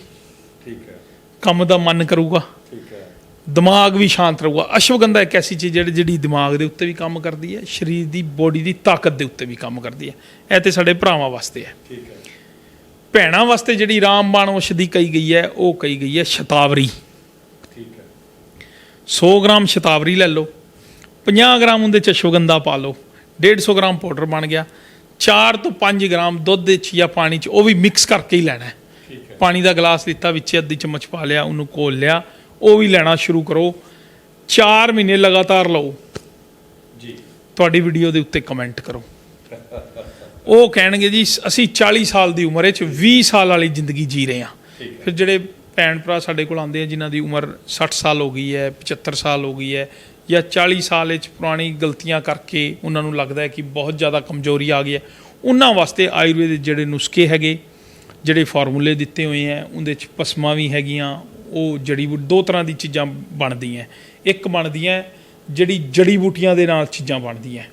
ਠੀਕ ਹੈ। ਕੰਮ ਦਾ ਮਨ ਕਰੂਗਾ। ਠੀਕ ਹੈ। ਦਿਮਾਗ ਵੀ ਸ਼ਾਂਤ ਰਹੂਗਾ। ਅਸ਼ਵਗੰਧਾ ਇੱਕ ਐਸੀ ਚੀਜ਼ ਜਿਹੜੀ ਜਿਹੜੀ ਦਿਮਾਗ ਦੇ ਉੱਤੇ ਵੀ ਕੰਮ ਕਰਦੀ ਹੈ ਸਰੀਰ ਦੀ ਬੋਡੀ ਦੀ ਤਾਕਤ ਦੇ ਉੱਤੇ ਵੀ ਕੰਮ ਕਰਦੀ ਹੈ। ਇਹ ਤੇ ਸਾਡੇ ਭਰਾਵਾਂ ਵਾਸਤੇ ਹੈ। ਠੀਕ ਹੈ। ਭੈਣਾਂ ਵਾਸਤੇ ਜਿਹੜੀ ਰਾਮਬਾਣ ਔਸ਼ਧੀ ਕਹੀ ਗਈ ਹੈ ਉਹ ਕਹੀ ਗਈ ਹੈ ਸ਼ਤਾਵਰੀ। ਠੀਕ ਹੈ। 100 ਗ੍ਰਾਮ ਸ਼ਤਾਵਰੀ ਲੈ ਲਓ। 50 ਗ੍ਰਾਮ ਉਹਦੇ ਚ ਅਸ਼ਵਗੰਧਾ ਪਾ ਲਓ 150 ਗ੍ਰਾਮ ਪਾਊਡਰ ਬਣ ਗਿਆ 4 ਤੋਂ 5 ਗ੍ਰਾਮ ਦੁੱਧ ਦੇ ਚ ਜਾਂ ਪਾਣੀ ਚ ਉਹ ਵੀ ਮਿਕਸ ਕਰਕੇ ਹੀ ਲੈਣਾ ਹੈ। ਠੀਕ ਹੈ। ਪਾਣੀ ਦਾ ਗਲਾਸ ਲਿੱਤਾ ਵਿੱਚ ਅੱਧੀ ਚਮਚ ਪਾ ਲਿਆ ਉਹਨੂੰ ਘੋਲ ਲਿਆ ਉਹ ਵੀ ਲੈਣਾ ਸ਼ੁਰੂ ਕਰੋ। 4 ਮਹੀਨੇ ਲਗਾਤਾਰ ਲਓ। ਜੀ। ਤੁਹਾਡੀ ਵੀਡੀਓ ਦੇ ਉੱਤੇ ਕਮੈਂਟ ਕਰੋ। ਉਹ ਕਹਿਣਗੇ ਜੀ ਅਸੀਂ 40 ਸਾਲ ਦੀ ਉਮਰ ਵਿੱਚ 20 ਸਾਲ ਵਾਲੀ ਜ਼ਿੰਦਗੀ ਜੀ ਰਹੇ ਹੈ। ਫਿਰ ਜਿਹੜੇ ਭੈਣ ਭਰਾ ਸਾਡੇ ਕੋਲ ਆਉਂਦੇ ਆ ਜਿਨ੍ਹਾਂ ਦੀ ਉਮਰ 60 ਸਾਲ ਹੋ ਗਈ ਹੈ 75 ਸਾਲ ਹੋ ਗਈ ਹੈ ਜਾਂ 40 ਸਾਲ ਵਿੱਚ ਪੁਰਾਣੀ ਗਲਤੀਆਂ ਕਰਕੇ ਉਹਨਾਂ ਨੂੰ ਲੱਗਦਾ ਹੈ ਕਿ ਬਹੁਤ ਜ਼ਿਆਦਾ ਕਮਜ਼ੋਰੀ ਆ ਗਈ ਹੈ। ਉਹਨਾਂ ਵਾਸਤੇ ਆਯੁਰਵੇਦ ਦੇ ਜਿਹੜੇ ਨੁਸਖੇ ਹੈਗੇ, ਜਿਹੜੇ ਫਾਰਮੂਲੇ ਦਿੱਤੇ ਹੋਏ ਹੈ, ਉਹਦੇ ਚ ਪਸਮਾ ਵੀ ਹੈਗੀਆਂ, ਉਹ ਜੜੀ ਬੂਟੀ ਦੋ ਤਰ੍ਹਾਂ ਦੀ ਚੀਜ਼ਾਂ ਬਣਦੀਆਂ ਇੱਕ ਬਣਦੀਆਂ ਜਿਹੜੀ ਜੜੀ ਬੂਟੀਆਂ ਦੇ ਨਾਲ ਚੀਜ਼ਾਂ ਬਣਦੀਆਂ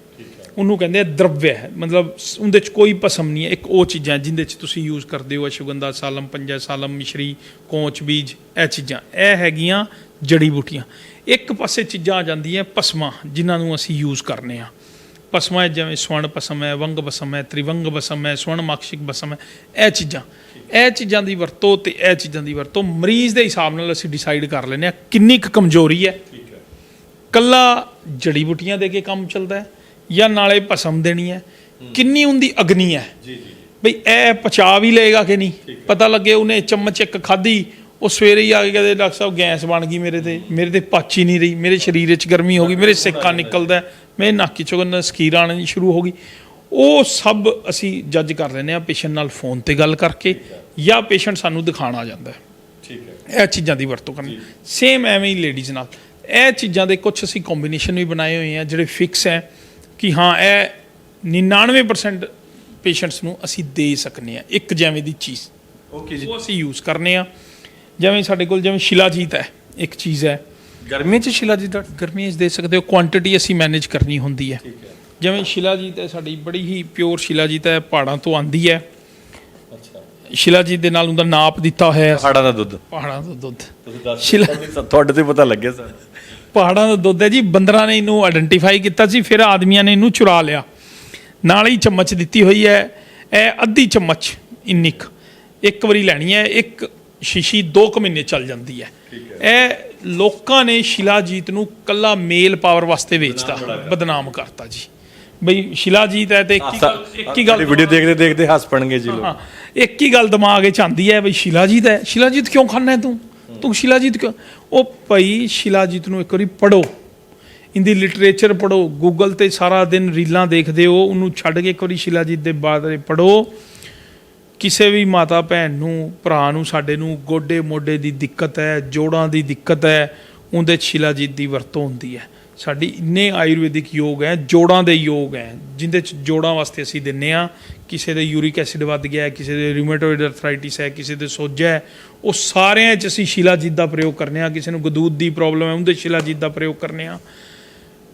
ਉਹਨੂੰ ਕਹਿੰਦੇ ਆ ਦਰਵਯ ਹੈ। ਮਤਲਬ ਉਹਦੇ ਚ ਕੋਈ ਪਸਮ ਨਹੀਂ ਹੈ। ਇੱਕ ਉਹ ਚੀਜ਼ਾਂ ਜਿੰਦੇ ਚ ਤੁਸੀਂ ਯੂਜ਼ ਕਰਦੇ ਹੋ, ਅਸ਼ਵਗੰਧਾ ਸਾਲਮ, ਪੰਜਾ ਸਾਲਮ, ਮਿਸ਼ਰੀ, ਕੋਚ, ਬੀਜ, ਇਹ ਚੀਜ਼ਾਂ। ਇਹ ਹੈਗੀਆਂ ਜੜੀ ਬੂਟੀਆਂ। ਇੱਕ ਪਾਸੇ ਚੀਜ਼ਾਂ ਆ ਜਾਂਦੀਆਂ ਪਸਮਾ ਜਿਨ੍ਹਾਂ ਨੂੰ ਅਸੀਂ ਯੂਜ਼ ਕਰਨੇ ਆ। ਪਸਮਾ ਜਿਵੇਂ ਸਵਰਨ ਪਸਮ ਹੈ ਵੰਗ ਪਸਮ ਹੈ ਤ੍ਰਿਵੰਗ ਪਸਮ ਹੈ ਸਵਰਨ ਮਾਕਸ਼ਿਕ ਪਸਮ ਹੈ ਇਹ ਚੀਜ਼ਾਂ। ਇਹ ਚੀਜ਼ਾਂ ਦੀ ਵਰਤੋਂ ਤੇ ਇਹ ਚੀਜ਼ਾਂ ਦੀ ਵਰਤੋਂ ਮਰੀਜ਼ ਦੇ ਹਿਸਾਬ ਨਾਲ ਅਸੀਂ ਡਿਸਾਈਡ ਕਰ ਲੈਂਦੇ ਆ ਕਿੰਨੀ ਕੁ ਕਮਜ਼ੋਰੀ ਹੈ। ਠੀਕ ਹੈ। ਕੱਲਾ ਜੜੀ ਬੂਟੀਆਂ ਦੇ ਕੇ ਕੰਮ ਚੱਲਦਾ ਹੈ ਜਾਂ ਨਾਲੇ ਭਸਮ ਦੇਣੀ ਹੈ? ਕਿੰਨੀ ਹੁੰਦੀ ਅਗਨੀ ਹੈ? ਜੀ ਜੀ। ਬਈ ਇਹ ਪਚਾ ਵੀ ਲਏਗਾ ਕਿ ਨਹੀਂ? ਪਤਾ ਲੱਗੇ ਉਹਨੇ ਚਮਚ ਇੱਕ ਖਾਧੀ ਉਹ ਸਵੇਰੇ ਹੀ ਆ ਕੇ ਕਹਿੰਦੇ ਡਾਕਟਰ ਸਾਹਿਬ ਗੈਸ ਬਣ ਗਈ ਮੇਰੇ ਤੇ। ਮੇਰੇ ਤੇ ਪਚ ਹੀ ਨਹੀਂ ਰਹੀ। ਮੇਰੇ ਸਰੀਰ ਵਿੱਚ ਗਰਮੀ ਹੋ ਗਈ। ਮੇਰੇ ਸੇਕਾ ਨਿਕਲਦਾ ਮੇਰੇ ਨੱਕ ਚੋਂ ਸਕੀਰ ਆਉਣੀ ਸ਼ੁਰੂ ਹੋ ਗਈ। ਉਹ ਸਭ ਅਸੀਂ ਜੱਜ ਕਰ ਲੈਂਦੇ ਆ ਪੇਸ਼ੈਂਟ ਨਾਲ ਫੋਨ ਤੇ ਗੱਲ ਕਰਕੇ ਜਾਂ ਪੇਸ਼ੈਂਟ ਸਾਨੂੰ ਦਿਖਾਣ ਆ ਜਾਂਦਾ ਠੀਕ ਹੈ। ਇਹ ਚੀਜ਼ਾਂ ਦੀ ਵਰਤੋਂ ਕਰਨੀ। ਸੇਮ ਐਵੇਂ ਹੀ ਲੇਡੀਜ਼ ਨਾਲ। ਇਹ ਚੀਜ਼ਾਂ ਦੇ ਕੁਝ ਅਸੀਂ ਕੰਬੀਨੇਸ਼ਨ ਵੀ ਬਣਾਏ ਹੋਏ ਆ ਜਿਹੜੇ ਫਿਕਸ ਹੈ ਕਿ ਹਾਂ ਇਹ 99% ਪੇਸ਼ੈਂਟਸ ਨੂੰ ਅਸੀਂ ਦੇ ਸਕਨੇ ਆ ਇੱਕ ਜਿਵੇਂ ਦੀ ਚੀਜ਼। ਓਕੇ ਜੀ। ਉਹ ਅਸੀਂ ਯੂਜ਼ ਕਰਨੇ ਆ। ਜਿਵੇਂ ਸਾਡੇ ਕੋਲ ਜਿਵੇਂ ਸ਼ਿਲਾਜੀਤ ਹੈ ਇੱਕ ਚੀਜ਼ ਹੈ। ਗਰਮੀ 'ਚ ਸ਼ਿਲਾ ਜੀ ਦਾ ਗਰਮੀ 'ਚ ਦੇ ਸਕਦੇ ਹੋ ਕੁਆਂਟੀਟੀ ਅਸੀਂ ਮੈਨੇਜ ਕਰਨੀ ਹੁੰਦੀ ਹੈ। ਜਿਵੇਂ ਸ਼ਿਲਾਜੀਤ ਹੈ ਸਾਡੀ ਬੜੀ ਹੀ ਪਿਓਰ ਸ਼ਿਲਾਜੀਤ ਹੈ ਪਹਾੜਾਂ ਤੋਂ ਆਂਦੀ ਹੈ। ਅੱਛਾ। ਸ਼ਿਲਾਜੀਤ ਦੇ ਨਾਲ ਉਹਦਾ ਨਾਪ ਦਿੱਤਾ ਹੋਇਆ ਹੈ। ਪਹਾੜਾਂ ਦਾ ਦੁੱਧ। ਪਹਾੜਾਂ ਦਾ ਦੁੱਧ। ਸ਼ਿਲਾ ਤੁਹਾਡੇ ਤੇ ਪਤਾ ਲੱਗਿਆ ਸਰ। ਪਹਾੜਾਂ ਦਾ ਦੁੱਧ ਹੈ ਜੀ ਬੰਦਰਾਂ ਨੇ ਇਹਨੂੰ ਆਇਡੈਂਟੀਫਾਈ ਕੀਤਾ ਸੀ ਫਿਰ ਆਦਮੀਆਂ ਨੇ ਇਹਨੂੰ ਚੁਰਾ ਲਿਆ। ਨਾਲ ਹੀ ਚਮਚ ਦਿੱਤੀ ਹੋਈ ਹੈ ਇਹ ਅੱਧੀ ਚਮਚ ਇੰਨੀ ਇੱਕ ਵਾਰੀ ਲੈਣੀ ਹੈ ਇੱਕ ਸ਼ੀਸ਼ੀ 2 ਕੁ ਮਹੀਨੇ ਚੱਲ ਜਾਂਦੀ ਹੈ। ਇਹ ਲੋਕਾਂ ਨੇ ਸ਼ਿਲਾਜੀਤ ਨੂੰ ਕੱਲਾ ਮੇਲ ਪਾਵਰ ਵਾਸਤੇ ਵੇਚਤਾ। ਬਦਨਾਮ ਕਰਤਾ। ਜੀ। ਬਈ ਸ਼ਿਲਾਜੀਤ ਹੈ ਤੇ ਇੱਕ ਹੀ ਗੱਲ ਵੀਡੀਓ ਦੇਖਦੇ ਦੇਖਦੇ ਹੱਸ ਪਣਗੇ ਜੀ ਲੋਕ। ਇੱਕ ਹੀ ਗੱਲ ਦਿਮਾਗ ਵਿੱਚ ਆਉਂਦੀ ਹੈ ਬਈ ਸ਼ਿਲਾਜੀਤ ਹੈ। ਸ਼ਿਲਾਜੀਤ ਕਿਉਂ ਖਾਨਾ ਹੈ ਤੂੰ? ਤੂੰ ਸ਼ਿਲਾਜੀਤ ਕਿਉਂ ਉਹ ਭਾਈ ਸ਼ਿਲਾਜੀਤ ਨੂੰ ਇੱਕ ਵਾਰੀ ਪੜੋ ਇੰਦੀ ਲਿਟਰੇਚਰ ਪੜੋ ਗੂਗਲ ਤੇ ਸਾਰਾ ਦਿਨ ਰੀਲਾਂ ਦੇਖਦੇ ਹੋ। ਉਹਨੂੰ ਛੱਡ ਕੇ ਇੱਕ ਵਾਰੀ ਸ਼ਿਲਾਜੀਤ ਦੇ ਬਾਰੇ ਪੜੋ ਕਿਸੇ ਵੀ ਮਾਤਾ ਭੈਣ ਨੂੰ, ਭਰਾ ਨੂੰ, ਸਾਡੇ ਨੂੰ ਗੋਡੇ ਮੋਢੇ ਦੀ ਦਿੱਕਤ ਹੈ, ਜੋੜਾਂ ਦੀ ਦਿੱਕਤ ਹੈ, ਉਹਦੇ 'ਚ ਸ਼ਿਲਾਜੀਤ ਦੀ ਵਰਤੋਂ ਹੁੰਦੀ ਹੈ। ਸਾਡੀ ਇੰਨੇ ਆਯੁਰਵੈਦਿਕ ਯੋਗ ਹੈ, ਜੋੜਾਂ ਦੇ ਯੋਗ ਹੈ, ਜਿੰਦੇ 'ਚ ਜੋੜਾਂ ਵਾਸਤੇ ਅਸੀਂ ਦਿੰਨੇ ਆ ਕਿਸੇ ਦੇ ਯੂਰਿਕ ਐਸਿਡ ਵੱਧ ਗਿਆ ਕਿਸੇ ਦੇ ਰਿਊਮੇਟੋਇਡ ਅਰਥਰਾਈਟਿਸ ਹੈ, ਕਿਸੇ ਦੇ ਸੋਜਾ ਹੈ, ਉਹ ਸਾਰਿਆਂ 'ਚ ਅਸੀਂ ਸ਼ਿਲਾਜੀਤ ਦਾ ਪ੍ਰਯੋਗ ਕਰਨੇ ਆ ਕਿਸੇ ਨੂੰ ਗਦੂਦ ਦੀ ਪ੍ਰੋਬਲਮ ਹੈ, ਉਹਦੇ ਸ਼ਿਲਾਜੀਤ ਦਾ ਪ੍ਰਯੋਗ ਕਰਨੇ ਆ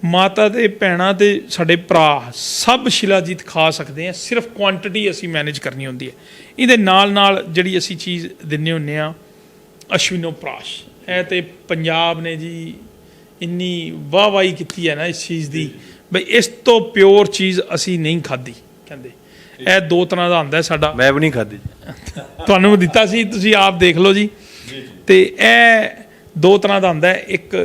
ਮਾਤਾ ਤੇ ਭੈਣਾਂ ਤੇ ਸਾਡੇ ਭਰਾ ਸਭ ਸ਼ਿਲਾਜੀਤ ਖਾ ਸਕਦੇ ਆ ਸਿਰਫ ਕੁਆਂਟੀਟੀ ਅਸੀਂ ਮੈਨੇਜ ਕਰਨੀ ਹੁੰਦੀ ਹੈ। ਇਹਦੇ ਨਾਲ ਨਾਲ ਜਿਹੜੀ ਅਸੀਂ ਚੀਜ਼ ਦਿੰਨੇ ਹੁੰਨੇ ਆ ਅਸ਼ਵਿਨੋ ਪ੍ਰਾਸ਼ ਇਹ ਤੇ ਪੰਜਾਬ ਨੇ ਜੀ ਇੰਨੀ ਵਾਹਵਾਈ ਕੀਤੀ ਹੈ ਨਾ ਇਸ ਚੀਜ਼ ਦੀ ਬਈ ਇਸ ਤੋਂ ਪਿਓਰ ਚੀਜ਼ ਅਸੀਂ ਨਹੀਂ ਖਾਧੀ ਕਹਿੰਦੇ। ਇਹ ਦੋ ਤਰ੍ਹਾਂ ਦਾ ਹੁੰਦਾ ਸਾਡਾ। ਮੈਂ ਵੀ ਨਹੀਂ ਖਾਦੀ ਤੁਹਾਨੂੰ ਦਿੱਤਾ ਸੀ ਤੁਸੀਂ ਆਪ ਦੇਖ ਲਓ ਜੀ। ਤੇ ਇਹ ਦੋ ਤਰ੍ਹਾਂ ਦਾ ਹੁੰਦਾ ਇੱਕ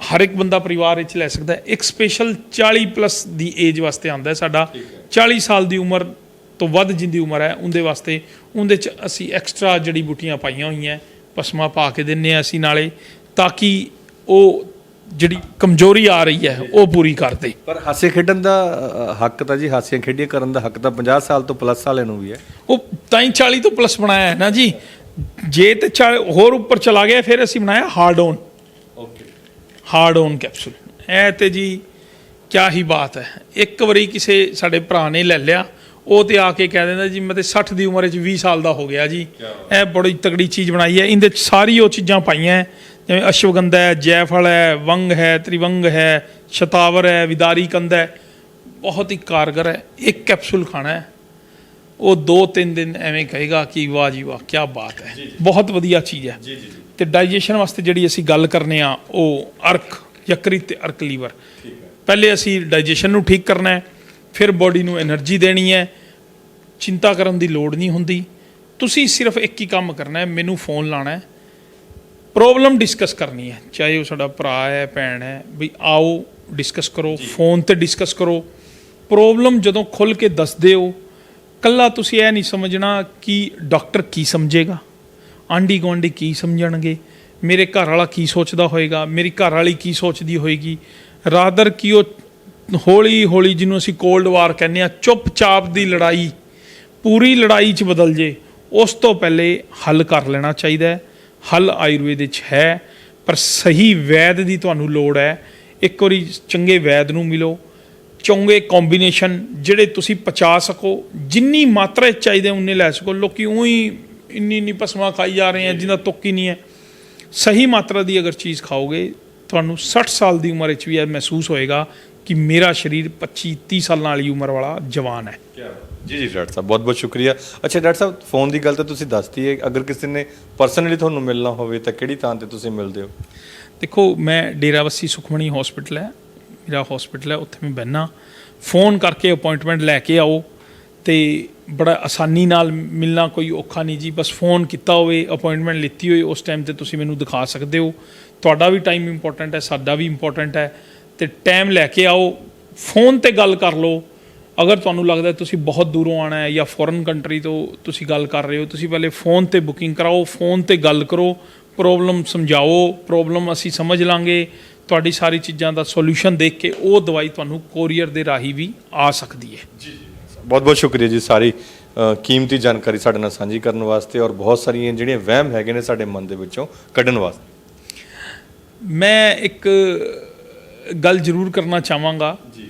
ਹਰ ਇੱਕ ਬੰਦਾ ਪਰਿਵਾਰ ਵਿੱਚ ਲੈ ਸਕਦਾ ਹੈ। ਇੱਕ ਸਪੈਸ਼ਲ 40 ਪਲੱਸ ਦੀ ਏਜ ਵਾਸਤੇ ਆਉਂਦਾ ਹੈ ਸਾਡਾ। 40 ਸਾਲ ਦੀ ਉਮਰ ਤੋਂ ਵੱਧ ਜਿੰਦੀ ਉਮਰ ਹੈ ਉਹਦੇ ਵਾਸਤੇ ਉਹਦੇ ਚ ਅਸੀਂ ਐਕਸਟਰਾ ਜੜੀ ਬੂਟੀਆਂ ਪਾਈਆਂ ਹੋਈਆਂ ਪਸਮਾ ਪਾ ਕੇ ਦਿੰਨੇ ਆ ਅਸੀਂ ਨਾਲੇ ਤਾਂ ਕਿ ਉਹ ਜਿਹੜੀ ਕਮਜ਼ੋਰੀ ਆ ਰਹੀ ਹੈ ਉਹ ਪੂਰੀ ਕਰ ਦੇ। ਪਰ ਹਾਸੇ ਖੇਡਣ ਦਾ ਹੱਕ ਤਾਂ ਜੀ ਹਾਸੀਆਂ ਖੇਡੀਆਂ ਕਰਨ ਦਾ ਹੱਕ ਤਾਂ 50 ਸਾਲ ਤੋਂ ਪਲੱਸ ਵਾਲਿਆਂ ਨੂੰ ਵੀ ਹੈ। ਉਹ ਤਾਂ ਹੀ 40 ਤੋਂ ਪਲੱਸ ਬਣਾਇਆ ਹੈ ਨਾ ਜੀ। ਜੇ ਤੇ 40 ਹੋਰ ਉੱਪਰ ਚਲਾ ਗਿਆ ਫਿਰ ਅਸੀਂ ਬਣਾਇਆ hard on hard on capsule ਇਹ ਤੇ ਜੀ ਕਿਆ ਹੀ ਬਾਤ ਹੈ। ਇੱਕ ਵਾਰੀ ਕਿਸੇ ਸਾਡੇ ਭਰਾ ਨੇ ਲੈ ਲਿਆ ਉਹ ਤੇ ਆ ਕੇ ਕਹਿ ਦਿੰਦਾ ਜੀ ਮੈਂ ਤੇ 60 ਦੀ ਉਮਰ ਵਿੱਚ 20 ਸਾਲ ਦਾ ਹੋ ਗਿਆ ਜੀ। ਇਹ ਬੜੀ ਤਗੜੀ ਚੀਜ਼ ਬਣਾਈ ਹੈ। ਇਹਦੇ 'ਚ ਸਾਰੀ ਉਹ ਚੀਜ਼ਾਂ ਪਾਈਆਂ ਹੈ, ਜਿਵੇਂ ਅਸ਼ਵਗੰਧਾ ਹੈ ਜੈਫਲ ਹੈ ਵੰਗ ਹੈ ਤ੍ਰਿਵੰਗ ਹੈ ਸ਼ਤਾਵਰ ਹੈ ਵਿਦਾਰੀ ਕੰਦ ਹੈ। ਬਹੁਤ ਹੀ ਕਾਰਗਰ ਹੈ। ਇੱਕ ਕੈਪਸੂਲ ਖਾਣਾ ਹੈ। ਉਹ ਦੋ ਤਿੰਨ ਦਿਨ ਐਵੇਂ ਕਹੇਗਾ ਕਿ ਵਾਹ ਜੀ ਵਾਹ ਕੀ ਬਾਤ ਹੈ। ਬਹੁਤ ਵਧੀਆ ਚੀਜ਼ ਹੈ। ਜੀ ਜੀ। ਤੇ ਡਾਈਜੈਸ਼ਨ ਵਾਸਤੇ ਜਿਹੜੀ ਅਸੀਂ ਗੱਲ ਕਰਨੇ ਆ ਉਹ ਅਰਕ ਯਕਰੀ ਤੇ ਅਰਕ ਲੀਵਰ। ਪਹਿਲੇ ਅਸੀਂ ਡਾਈਜੈਸ਼ਨ ਨੂੰ ਠੀਕ ਕਰਨਾ ਹੈ ਫਿਰ ਬੋਡੀ ਨੂੰ એનર્ਜੀ ਦੇਣੀ ਹੈ। ਚਿੰਤਾ ਕਰਨ ਦੀ ਲੋੜ ਨਹੀਂ ਹੁੰਦੀ। ਤੁਸੀਂ ਸਿਰਫ ਇੱਕ ਹੀ ਕੰਮ ਕਰਨਾ ਹੈ ਮੈਨੂੰ ਫੋਨ ਲਾਣਾ ਹੈ। ਪ੍ਰੋਬਲਮ ਡਿਸਕਸ ਕਰਨੀ ਹੈ। ਚਾਹੇ ਉਹ ਸਾਡਾ ਭਰਾ ਹੈ ਭੈਣ ਹੈ ਵੀ ਆਓ ਡਿਸਕਸ ਕਰੋ ਫੋਨ ਤੇ ਡਿਸਕਸ ਕਰੋ। ਪ੍ਰੋਬਲਮ ਜਦੋਂ ਖੁੱਲ ਕੇ ਦੱਸਦੇ ਹੋ ਕੱਲਾ ਤੁਸੀਂ ਇਹ ਨਹੀਂ ਸਮਝਣਾ ਕਿ ਡਾਕਟਰ ਕੀ ਸਮਝੇਗਾ। ਆਂਢੀ ਗੁਆਂਢੀ ਕੀ ਸਮਝਣਗੇ? ਮੇਰੇ ਘਰ ਵਾਲਾ ਕੀ ਸੋਚਦਾ ਹੋਏਗਾ? ਮੇਰੀ ਘਰ ਵਾਲੀ ਕੀ ਸੋਚਦੀ ਹੋਏਗੀ? ਰਾਦਰ ਕਿ ਉਹ ਹੌਲੀ ਹੌਲੀ ਜਿਹਨੂੰ ਅਸੀਂ ਕੋਲਡ ਵਾਰ ਕਹਿੰਦੇ ਆ ਚੁੱਪਚਾਪ ਦੀ ਲੜਾਈ, ਪੂਰੀ ਲੜਾਈ 'ਚ ਬਦਲ ਜੇ, ਉਸ ਤੋਂ ਪਹਿਲੇ ਹੱਲ ਕਰ ਲੈਣਾ ਚਾਹੀਦਾ ਹੈ। ਹੱਲ ਆਯੁਰਵੇਦ ਵਿੱਚ ਹੈ, ਪਰ ਸਹੀ ਵੈਦ ਦੀ ਤੁਹਾਨੂੰ ਲੋੜ ਹੈ। ਇੱਕ ਵਾਰੀ ਚੰਗੇ ਵੈਦ ਨੂੰ ਮਿਲੋ। ਚੰਗੇ ਕੰਬੀਨੇਸ਼ਨ ਜਿਹੜੇ ਤੁਸੀਂ ਪਚਾ ਸਕੋ, ਜਿੰਨੀ ਮਾਤਰਾ 'ਚ ਚਾਹੀਦੇ, ਉਨੇ ਲੈ ਸਕੋ। ਲੋਕੀ ਉਹੀ ਇੰਨੀ ਇੰਨੀ ਪਸਮਾ ਖਾਈ ਜਾ ਰਹੇ ਆ ਜਿਹਦਾ ਤੁੱਕ ਹੀ ਨਹੀਂ ਹੈ। ਸਹੀ ਮਾਤਰਾ ਦੀ ਅਗਰ ਚੀਜ਼ ਖਾਓਗੇ ਤੁਹਾਨੂੰ 60 ਸਾਲ ਦੀ ਉਮਰ ਵਿੱਚ ਵੀ ਇਹ ਮਹਿਸੂਸ ਹੋਏਗਾ ਕਿ ਮੇਰਾ ਸਰੀਰ 25 30 ਸਾਲਾਂ ਵਾਲੀ ਉਮਰ ਵਾਲਾ ਜਵਾਨ ਹੈ। ਜੀ ਜੀ ਡਾਕਟਰ ਸਾਹਿਬ ਬਹੁਤ ਬਹੁਤ ਸ਼ੁਕਰੀਆ। ਅੱਛਾ ਡਾਕਟਰ ਸਾਹਿਬ ਫੋਨ ਦੀ ਗੱਲ ਤਾਂ ਤੁਸੀਂ ਦੱਸਤੀ ਹੈ। ਅਗਰ ਕਿਸੇ ਨੇ ਪਰਸਨਲੀ ਤੁਹਾਨੂੰ ਮਿਲਣਾ ਹੋਵੇ ਤਾਂ ਕਿਹੜੀ ਥਾਂ ਤੇ ਤੁਸੀਂ ਮਿਲਦੇ ਹੋ? ਦੇਖੋ ਮੈਂ ਡੇਰਾਵੱਸੀ ਸੁਖਮਣੀ ਹਸਪੀਟਲ ਹੈ। ਮੇਰਾ ਹਸਪੀਟਲ ਹੈ ਉੱਥੇ ਮੈਂ ਬਹਿਨਾ। ਫੋਨ ਕਰਕੇ ਅਪਾਇੰਟਮੈਂਟ ਲੈ ਕੇ ਆਓ। ਤੇ ਬੜਾ ਆਸਾਨੀ ਨਾਲ ਮਿਲਣਾ ਕੋਈ ਔਖਾ ਨਹੀਂ ਜੀ। ਬਸ ਫੋਨ ਕੀਤਾ ਹੋਵੇ ਅਪਾਇੰਟਮੈਂਟ ਲਿੱਤੀ ਹੋਈ, ਉਸ ਟਾਈਮ ਤੇ ਤੁਸੀਂ ਮੈਨੂੰ ਦਿਖਾ ਸਕਦੇ ਹੋ। ਤੁਹਾਡਾ ਵੀ ਟਾਈਮ ਇੰਪੋਰਟੈਂਟ ਹੈ, ਸਾਡਾ ਵੀ ਇੰਪੋਰਟੈਂਟ ਹੈ। ਤੇ ਟਾਈਮ ਲੈ ਕੇ ਆਓ, ਫੋਨ ਤੇ ਗੱਲ ਕਰ ਲਓ। ਅਗਰ ਤੁਹਾਨੂੰ ਲੱਗਦਾ ਤੁਸੀਂ ਬਹੁਤ ਦੂਰੋਂ ਆਣਾ ਹੈ ਜਾਂ ਫੋਰਨ ਕੰਟਰੀ ਤੋਂ ਤੁਸੀਂ ਗੱਲ ਕਰ ਰਹੇ ਹੋ, ਤੁਸੀਂ ਪਹਿਲੇ ਫੋਨ ਤੇ ਬੁਕਿੰਗ ਕਰਾਓ, ਫੋਨ ਤੇ ਗੱਲ ਕਰੋ। ਪ੍ਰੋਬਲਮ ਸਮਝਾਓ ਪ੍ਰੋਬਲਮ ਅਸੀਂ ਸਮਝ ਲਾਂਗੇ। ਤੁਹਾਡੀ ਸਾਰੀ ਚੀਜ਼ਾਂ ਦਾ ਸੋਲੂਸ਼ਨ ਦੇਖ ਕੇ ਉਹ ਦਵਾਈ ਤੁਹਾਨੂੰ ਕੋਰੀਅਰ ਦੇ ਰਾਹੀਂ ਵੀ ਆ ਸਕਦੀ ਹੈ। ਬਹੁਤ ਬਹੁਤ ਸ਼ੁਕਰੀਆ ਜੀ ਸਾਰੀ ਕੀਮਤੀ ਜਾਣਕਾਰੀ ਸਾਡੇ ਨਾਲ ਸਾਂਝੀ ਕਰਨ ਵਾਸਤੇ ਔਰ ਬਹੁਤ ਸਾਰੀਆਂ ਜਿਹੜੀਆਂ ਵਹਿਮ ਹੈਗੇ ਨੇ ਸਾਡੇ ਮਨ ਦੇ ਵਿੱਚੋਂ ਕੱਢਣ ਵਾਸਤੇ। ਮੈਂ ਇੱਕ ਗੱਲ ਜ਼ਰੂਰ ਕਰਨਾ ਚਾਹਾਂਗਾ। ਜੀ।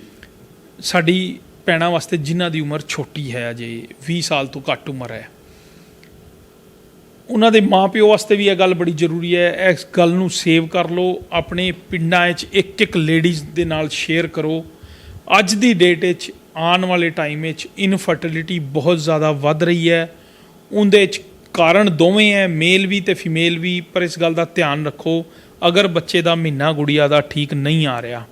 ਸਾਡੀ ਭੈਣਾਂ ਵਾਸਤੇ ਜਿਨ੍ਹਾਂ ਦੀ ਉਮਰ ਛੋਟੀ ਹੈ ਅਜੇ 20 ਸਾਲ ਤੋਂ ਘੱਟ ਉਮਰ ਹੈ। ਉਹਨਾਂ ਦੇ ਮਾਪਿਓ ਵਾਸਤੇ ਵੀ ਇਹ ਗੱਲ ਬੜੀ ਜ਼ਰੂਰੀ ਹੈ ਇਸ ਗੱਲ ਨੂੰ ਸੇਵ ਕਰ ਲਓ ਆਪਣੇ ਪਿੰਡਾਂ 'ਚ ਇੱਕ ਇੱਕ ਲੇਡੀਜ਼ ਦੇ ਨਾਲ ਸ਼ੇਅਰ ਕਰੋ। ਅੱਜ ਦੀ ਡੇਟ 'ਚ ਆਉਣ ਵਾਲੇ ਟਾਈਮ ਵਿੱਚ ਇਨਫਰਟਿਲਿਟੀ ਬਹੁਤ ਜ਼ਿਆਦਾ ਵੱਧ ਰਹੀ ਹੈ। ਉਹਦੇ 'ਚ ਕਾਰਨ ਦੋਵੇਂ ਹੈ ਮੇਲ ਵੀ ਤੇ ਫੀਮੇਲ ਵੀ, ਪਰ ਇਸ ਗੱਲ ਦਾ ਧਿਆਨ ਰੱਖੋ, ਅਗਰ ਬੱਚੇ ਦਾ ਮਹੀਨਾ ਗੁੜੀਆ ਦਾ ਠੀਕ ਨਹੀਂ ਆ ਰਿਹਾ,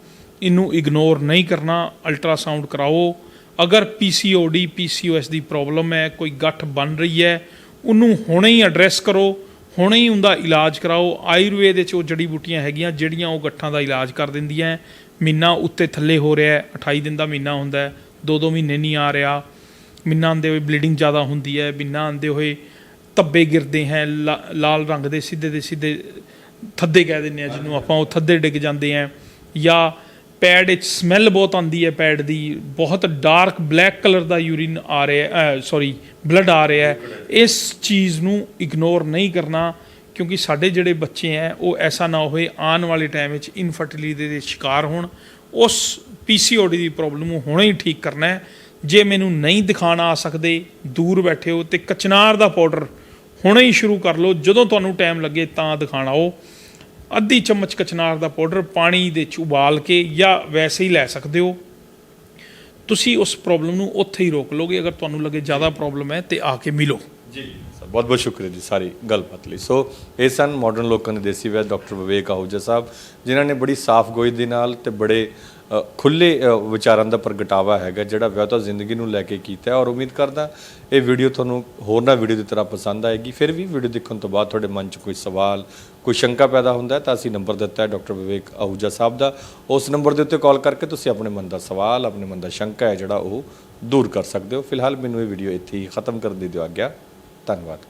ਇਹਨੂੰ ਇਗਨੋਰ ਨਹੀਂ ਕਰਨਾ ਅਲਟਰਾਸਾਊਂਡ ਕਰਾਓ। ਅਗਰ ਪੀਸੀਓਡੀ ਪੀਸੀਓਐਸ ਦੀ ਪ੍ਰੋਬਲਮ ਹੈ, ਕੋਈ ਗੱਠ ਬਣ ਰਹੀ ਹੈ, ਉਹਨੂੰ ਹੁਣੇ ਹੀ ਐਡਰੈਸ ਕਰੋ, ਹੁਣੇ ਹੀ ਉਹਦਾ ਇਲਾਜ ਕਰਾਓ। ਆਯੁਰਵੇਦ ਵਿੱਚ ਉਹ ਜੜੀ ਬੂਟੀਆਂ ਹੈਗੀਆਂ, ਜਿਹੜੀਆਂ ਉਹ ਗੱਠਾਂ ਦਾ ਇਲਾਜ ਕਰ ਦਿੰਦੀਆਂ ਮਹੀਨਾ ਉੱਤੇ ਥੱਲੇ ਹੋ ਰਿਹਾ ਹੈ 28 ਦਿਨ ਦਾ ਮਹੀਨਾ ਹੁੰਦਾ ਹੈ। ਦੋ ਦੋ ਮਹੀਨੇ ਨਹੀਂ ਆ ਰਿਹਾ। ਮਿੰਨਾ ਆਉਂਦੇ ਹੋਏ ਬਲੀਡਿੰਗ ਜ਼ਿਆਦਾ ਹੁੰਦੀ ਹੈ। ਮਹੀਨਾ ਆਉਂਦੇ ਹੋਏ ਧੱਬੇ ਗਿਰਦੇ ਹੈ। ਲਾਲ ਰੰਗ ਦੇ ਸਿੱਧੇ ਦੇ ਸਿੱਧੇ ਥੱਦੇ ਕਹਿ ਦਿੰਦੇ ਆ ਜਿਹਨੂੰ ਆਪਾਂ, ਉਹ ਥੱਦੇ ਡਿੱਗ ਜਾਂਦੇ ਆ ਜਾਂ ਪੈਡ ਵਿੱਚ ਸਮੈਲ ਬਹੁਤ ਆਉਂਦੀ ਹੈ ਪੈਡ ਦੀ। ਬਹੁਤ ਡਾਰਕ ਬਲੈਕ ਕਲਰ ਦਾ ਯੂਰਿਨ ਆ ਰਿਹਾ ਸੌਰੀ ਬਲੱਡ ਆ ਰਿਹਾ ਇਸ ਚੀਜ਼ ਨੂੰ ਇਗਨੋਰ ਨਹੀਂ ਕਰਨਾ ਕਿਉਂਕਿ ਸਾਡੇ ਜਿਹੜੇ ਬੱਚੇ ਹੈ, ਉਹ ਐਸਾ ਨਾ ਹੋਏ, ਆਉਣ ਵਾਲੇ ਟਾਈਮ ਵਿੱਚ ਇਨਫਰਟੀਲਿਟੀ ਦੇ ਸ਼ਿਕਾਰ ਹੋਣ। ਉਸ ਪੀਸੀਓਡੀ ਦੀ ਪ੍ਰੋਬਲਮ ਨੂੰ ਹੁਣੇ ਹੀ ਠੀਕ ਕਰਨਾ ਹੈ। ਜੇ ਮੈਨੂੰ ਨਹੀਂ ਦਿਖਾਣ ਆ ਸਕਦੇ, ਦੂਰ ਬੈਠੇ ਹੋ ਤੇ ਕਚਨਾਰ ਦਾ ਪਾਊਡਰ ਹੁਣੇ ਹੀ ਸ਼ੁਰੂ ਕਰ ਲਓ। ਜਦੋਂ ਤੁਹਾਨੂੰ ਟਾਈਮ ਲੱਗੇ ਤਾਂ ਦਿਖਾਣ ਆਓ। ਅੱਧੀ ਚਮਚ ਕਚਨਾਰ ਦਾ ਪਾਊਡਰ ਪਾਣੀ ਦੇ ਚ ਉਬਾਲ ਕੇ ਜਾਂ ਵੈਸੇ ਹੀ ਲੈ ਸਕਦੇ ਹੋ। ਤੁਸੀਂ ਉਸ ਪ੍ਰੋਬਲਮ ਨੂੰ ਉੱਥੇ ਹੀ ਰੋਕ ਲਓਗੇ ਅਗਰ ਤੁਹਾਨੂੰ ਲੱਗੇ ਜ਼ਿਆਦਾ ਪ੍ਰੋਬਲਮ ਹੈ ਤੇ ਆ ਕੇ ਮਿਲੋ। ਜੀ। ਸਰ ਬਹੁਤ ਬਹੁਤ ਸ਼ੁਕਰੀਆ ਜੀ ਸਾਰੀ ਗੱਲਬਾਤ ਲਈ। ਸੋ ਇਹ ਸਨ ਮਾਡਰਨ ਲੋਕਾਂ ਦੇ ਦੇਸੀ ਵੈਦ ਡਾਕਟਰ ਵਿਵੇਕ ਆਹੂਜਾ ਸਾਹਿਬ ਜਿਨ੍ਹਾਂ ਨੇ ਬੜੀ ਸਾਫ਼ ਗੋਈ ਦੇ ਨਾਲ ਤੇ ਬੜੇ ਅ, ਖੁੱਲੇ ਵਿਚਾਰਾਂ ਦਾ ਪ੍ਰਗਟਾਵਾ ਹੈਗਾ ਜਿਹੜਾ ਵਿਆਹਤਾ ਜ਼ਿੰਦਗੀ ਨੂੰ ਲੈ ਕੇ ਕੀਤਾ ਔਰ ਉਮੀਦ ਕਰਦਾ ਇਹ ਵੀਡੀਓ ਤੁਹਾਨੂੰ ਹੋਰ ਨਾ ਵੀਡੀਓ ਦੀ ਤਰ੍ਹਾਂ ਪਸੰਦ ਆਏਗੀ। ਫਿਰ ਵੀ ਵੀਡੀਓ ਦੇਖਣ ਤੋਂ ਬਾਅਦ ਤੁਹਾਡੇ ਮਨ 'ਚ ਕੋਈ ਸਵਾਲ ਕੋਈ ਸ਼ੰਕਾ ਪੈਦਾ ਹੁੰਦਾ ਤਾਂ ਅਸੀਂ ਨੰਬਰ ਦਿੱਤਾ ਹੈ ਡਾਕਟਰ ਵਿਵੇਕ ਆਹੂਜਾ ਸਾਹਿਬ ਦਾ। ਉਸ ਨੰਬਰ ਦੇ ਉੱਤੇ ਕਾਲ ਕਰਕੇ ਤੁਸੀਂ ਆਪਣੇ ਮਨ ਦਾ ਸਵਾਲ ਆਪਣੇ ਮਨ ਦਾ ਸ਼ੰਕਾ ਹੈ ਜਿਹੜਾ ਉਹ ਦੂਰ ਕਰ ਸਕਦੇ ਹੋ। ਫਿਲਹਾਲ ਮੈਨੂੰ ਇਹ ਵੀਡੀਓ ਇੱਥੇ ਹੀ ਖਤਮ ਕਰਨ ਦੀ ਦਿਓ ਆਗਿਆ। ਧੰਨਵਾਦ।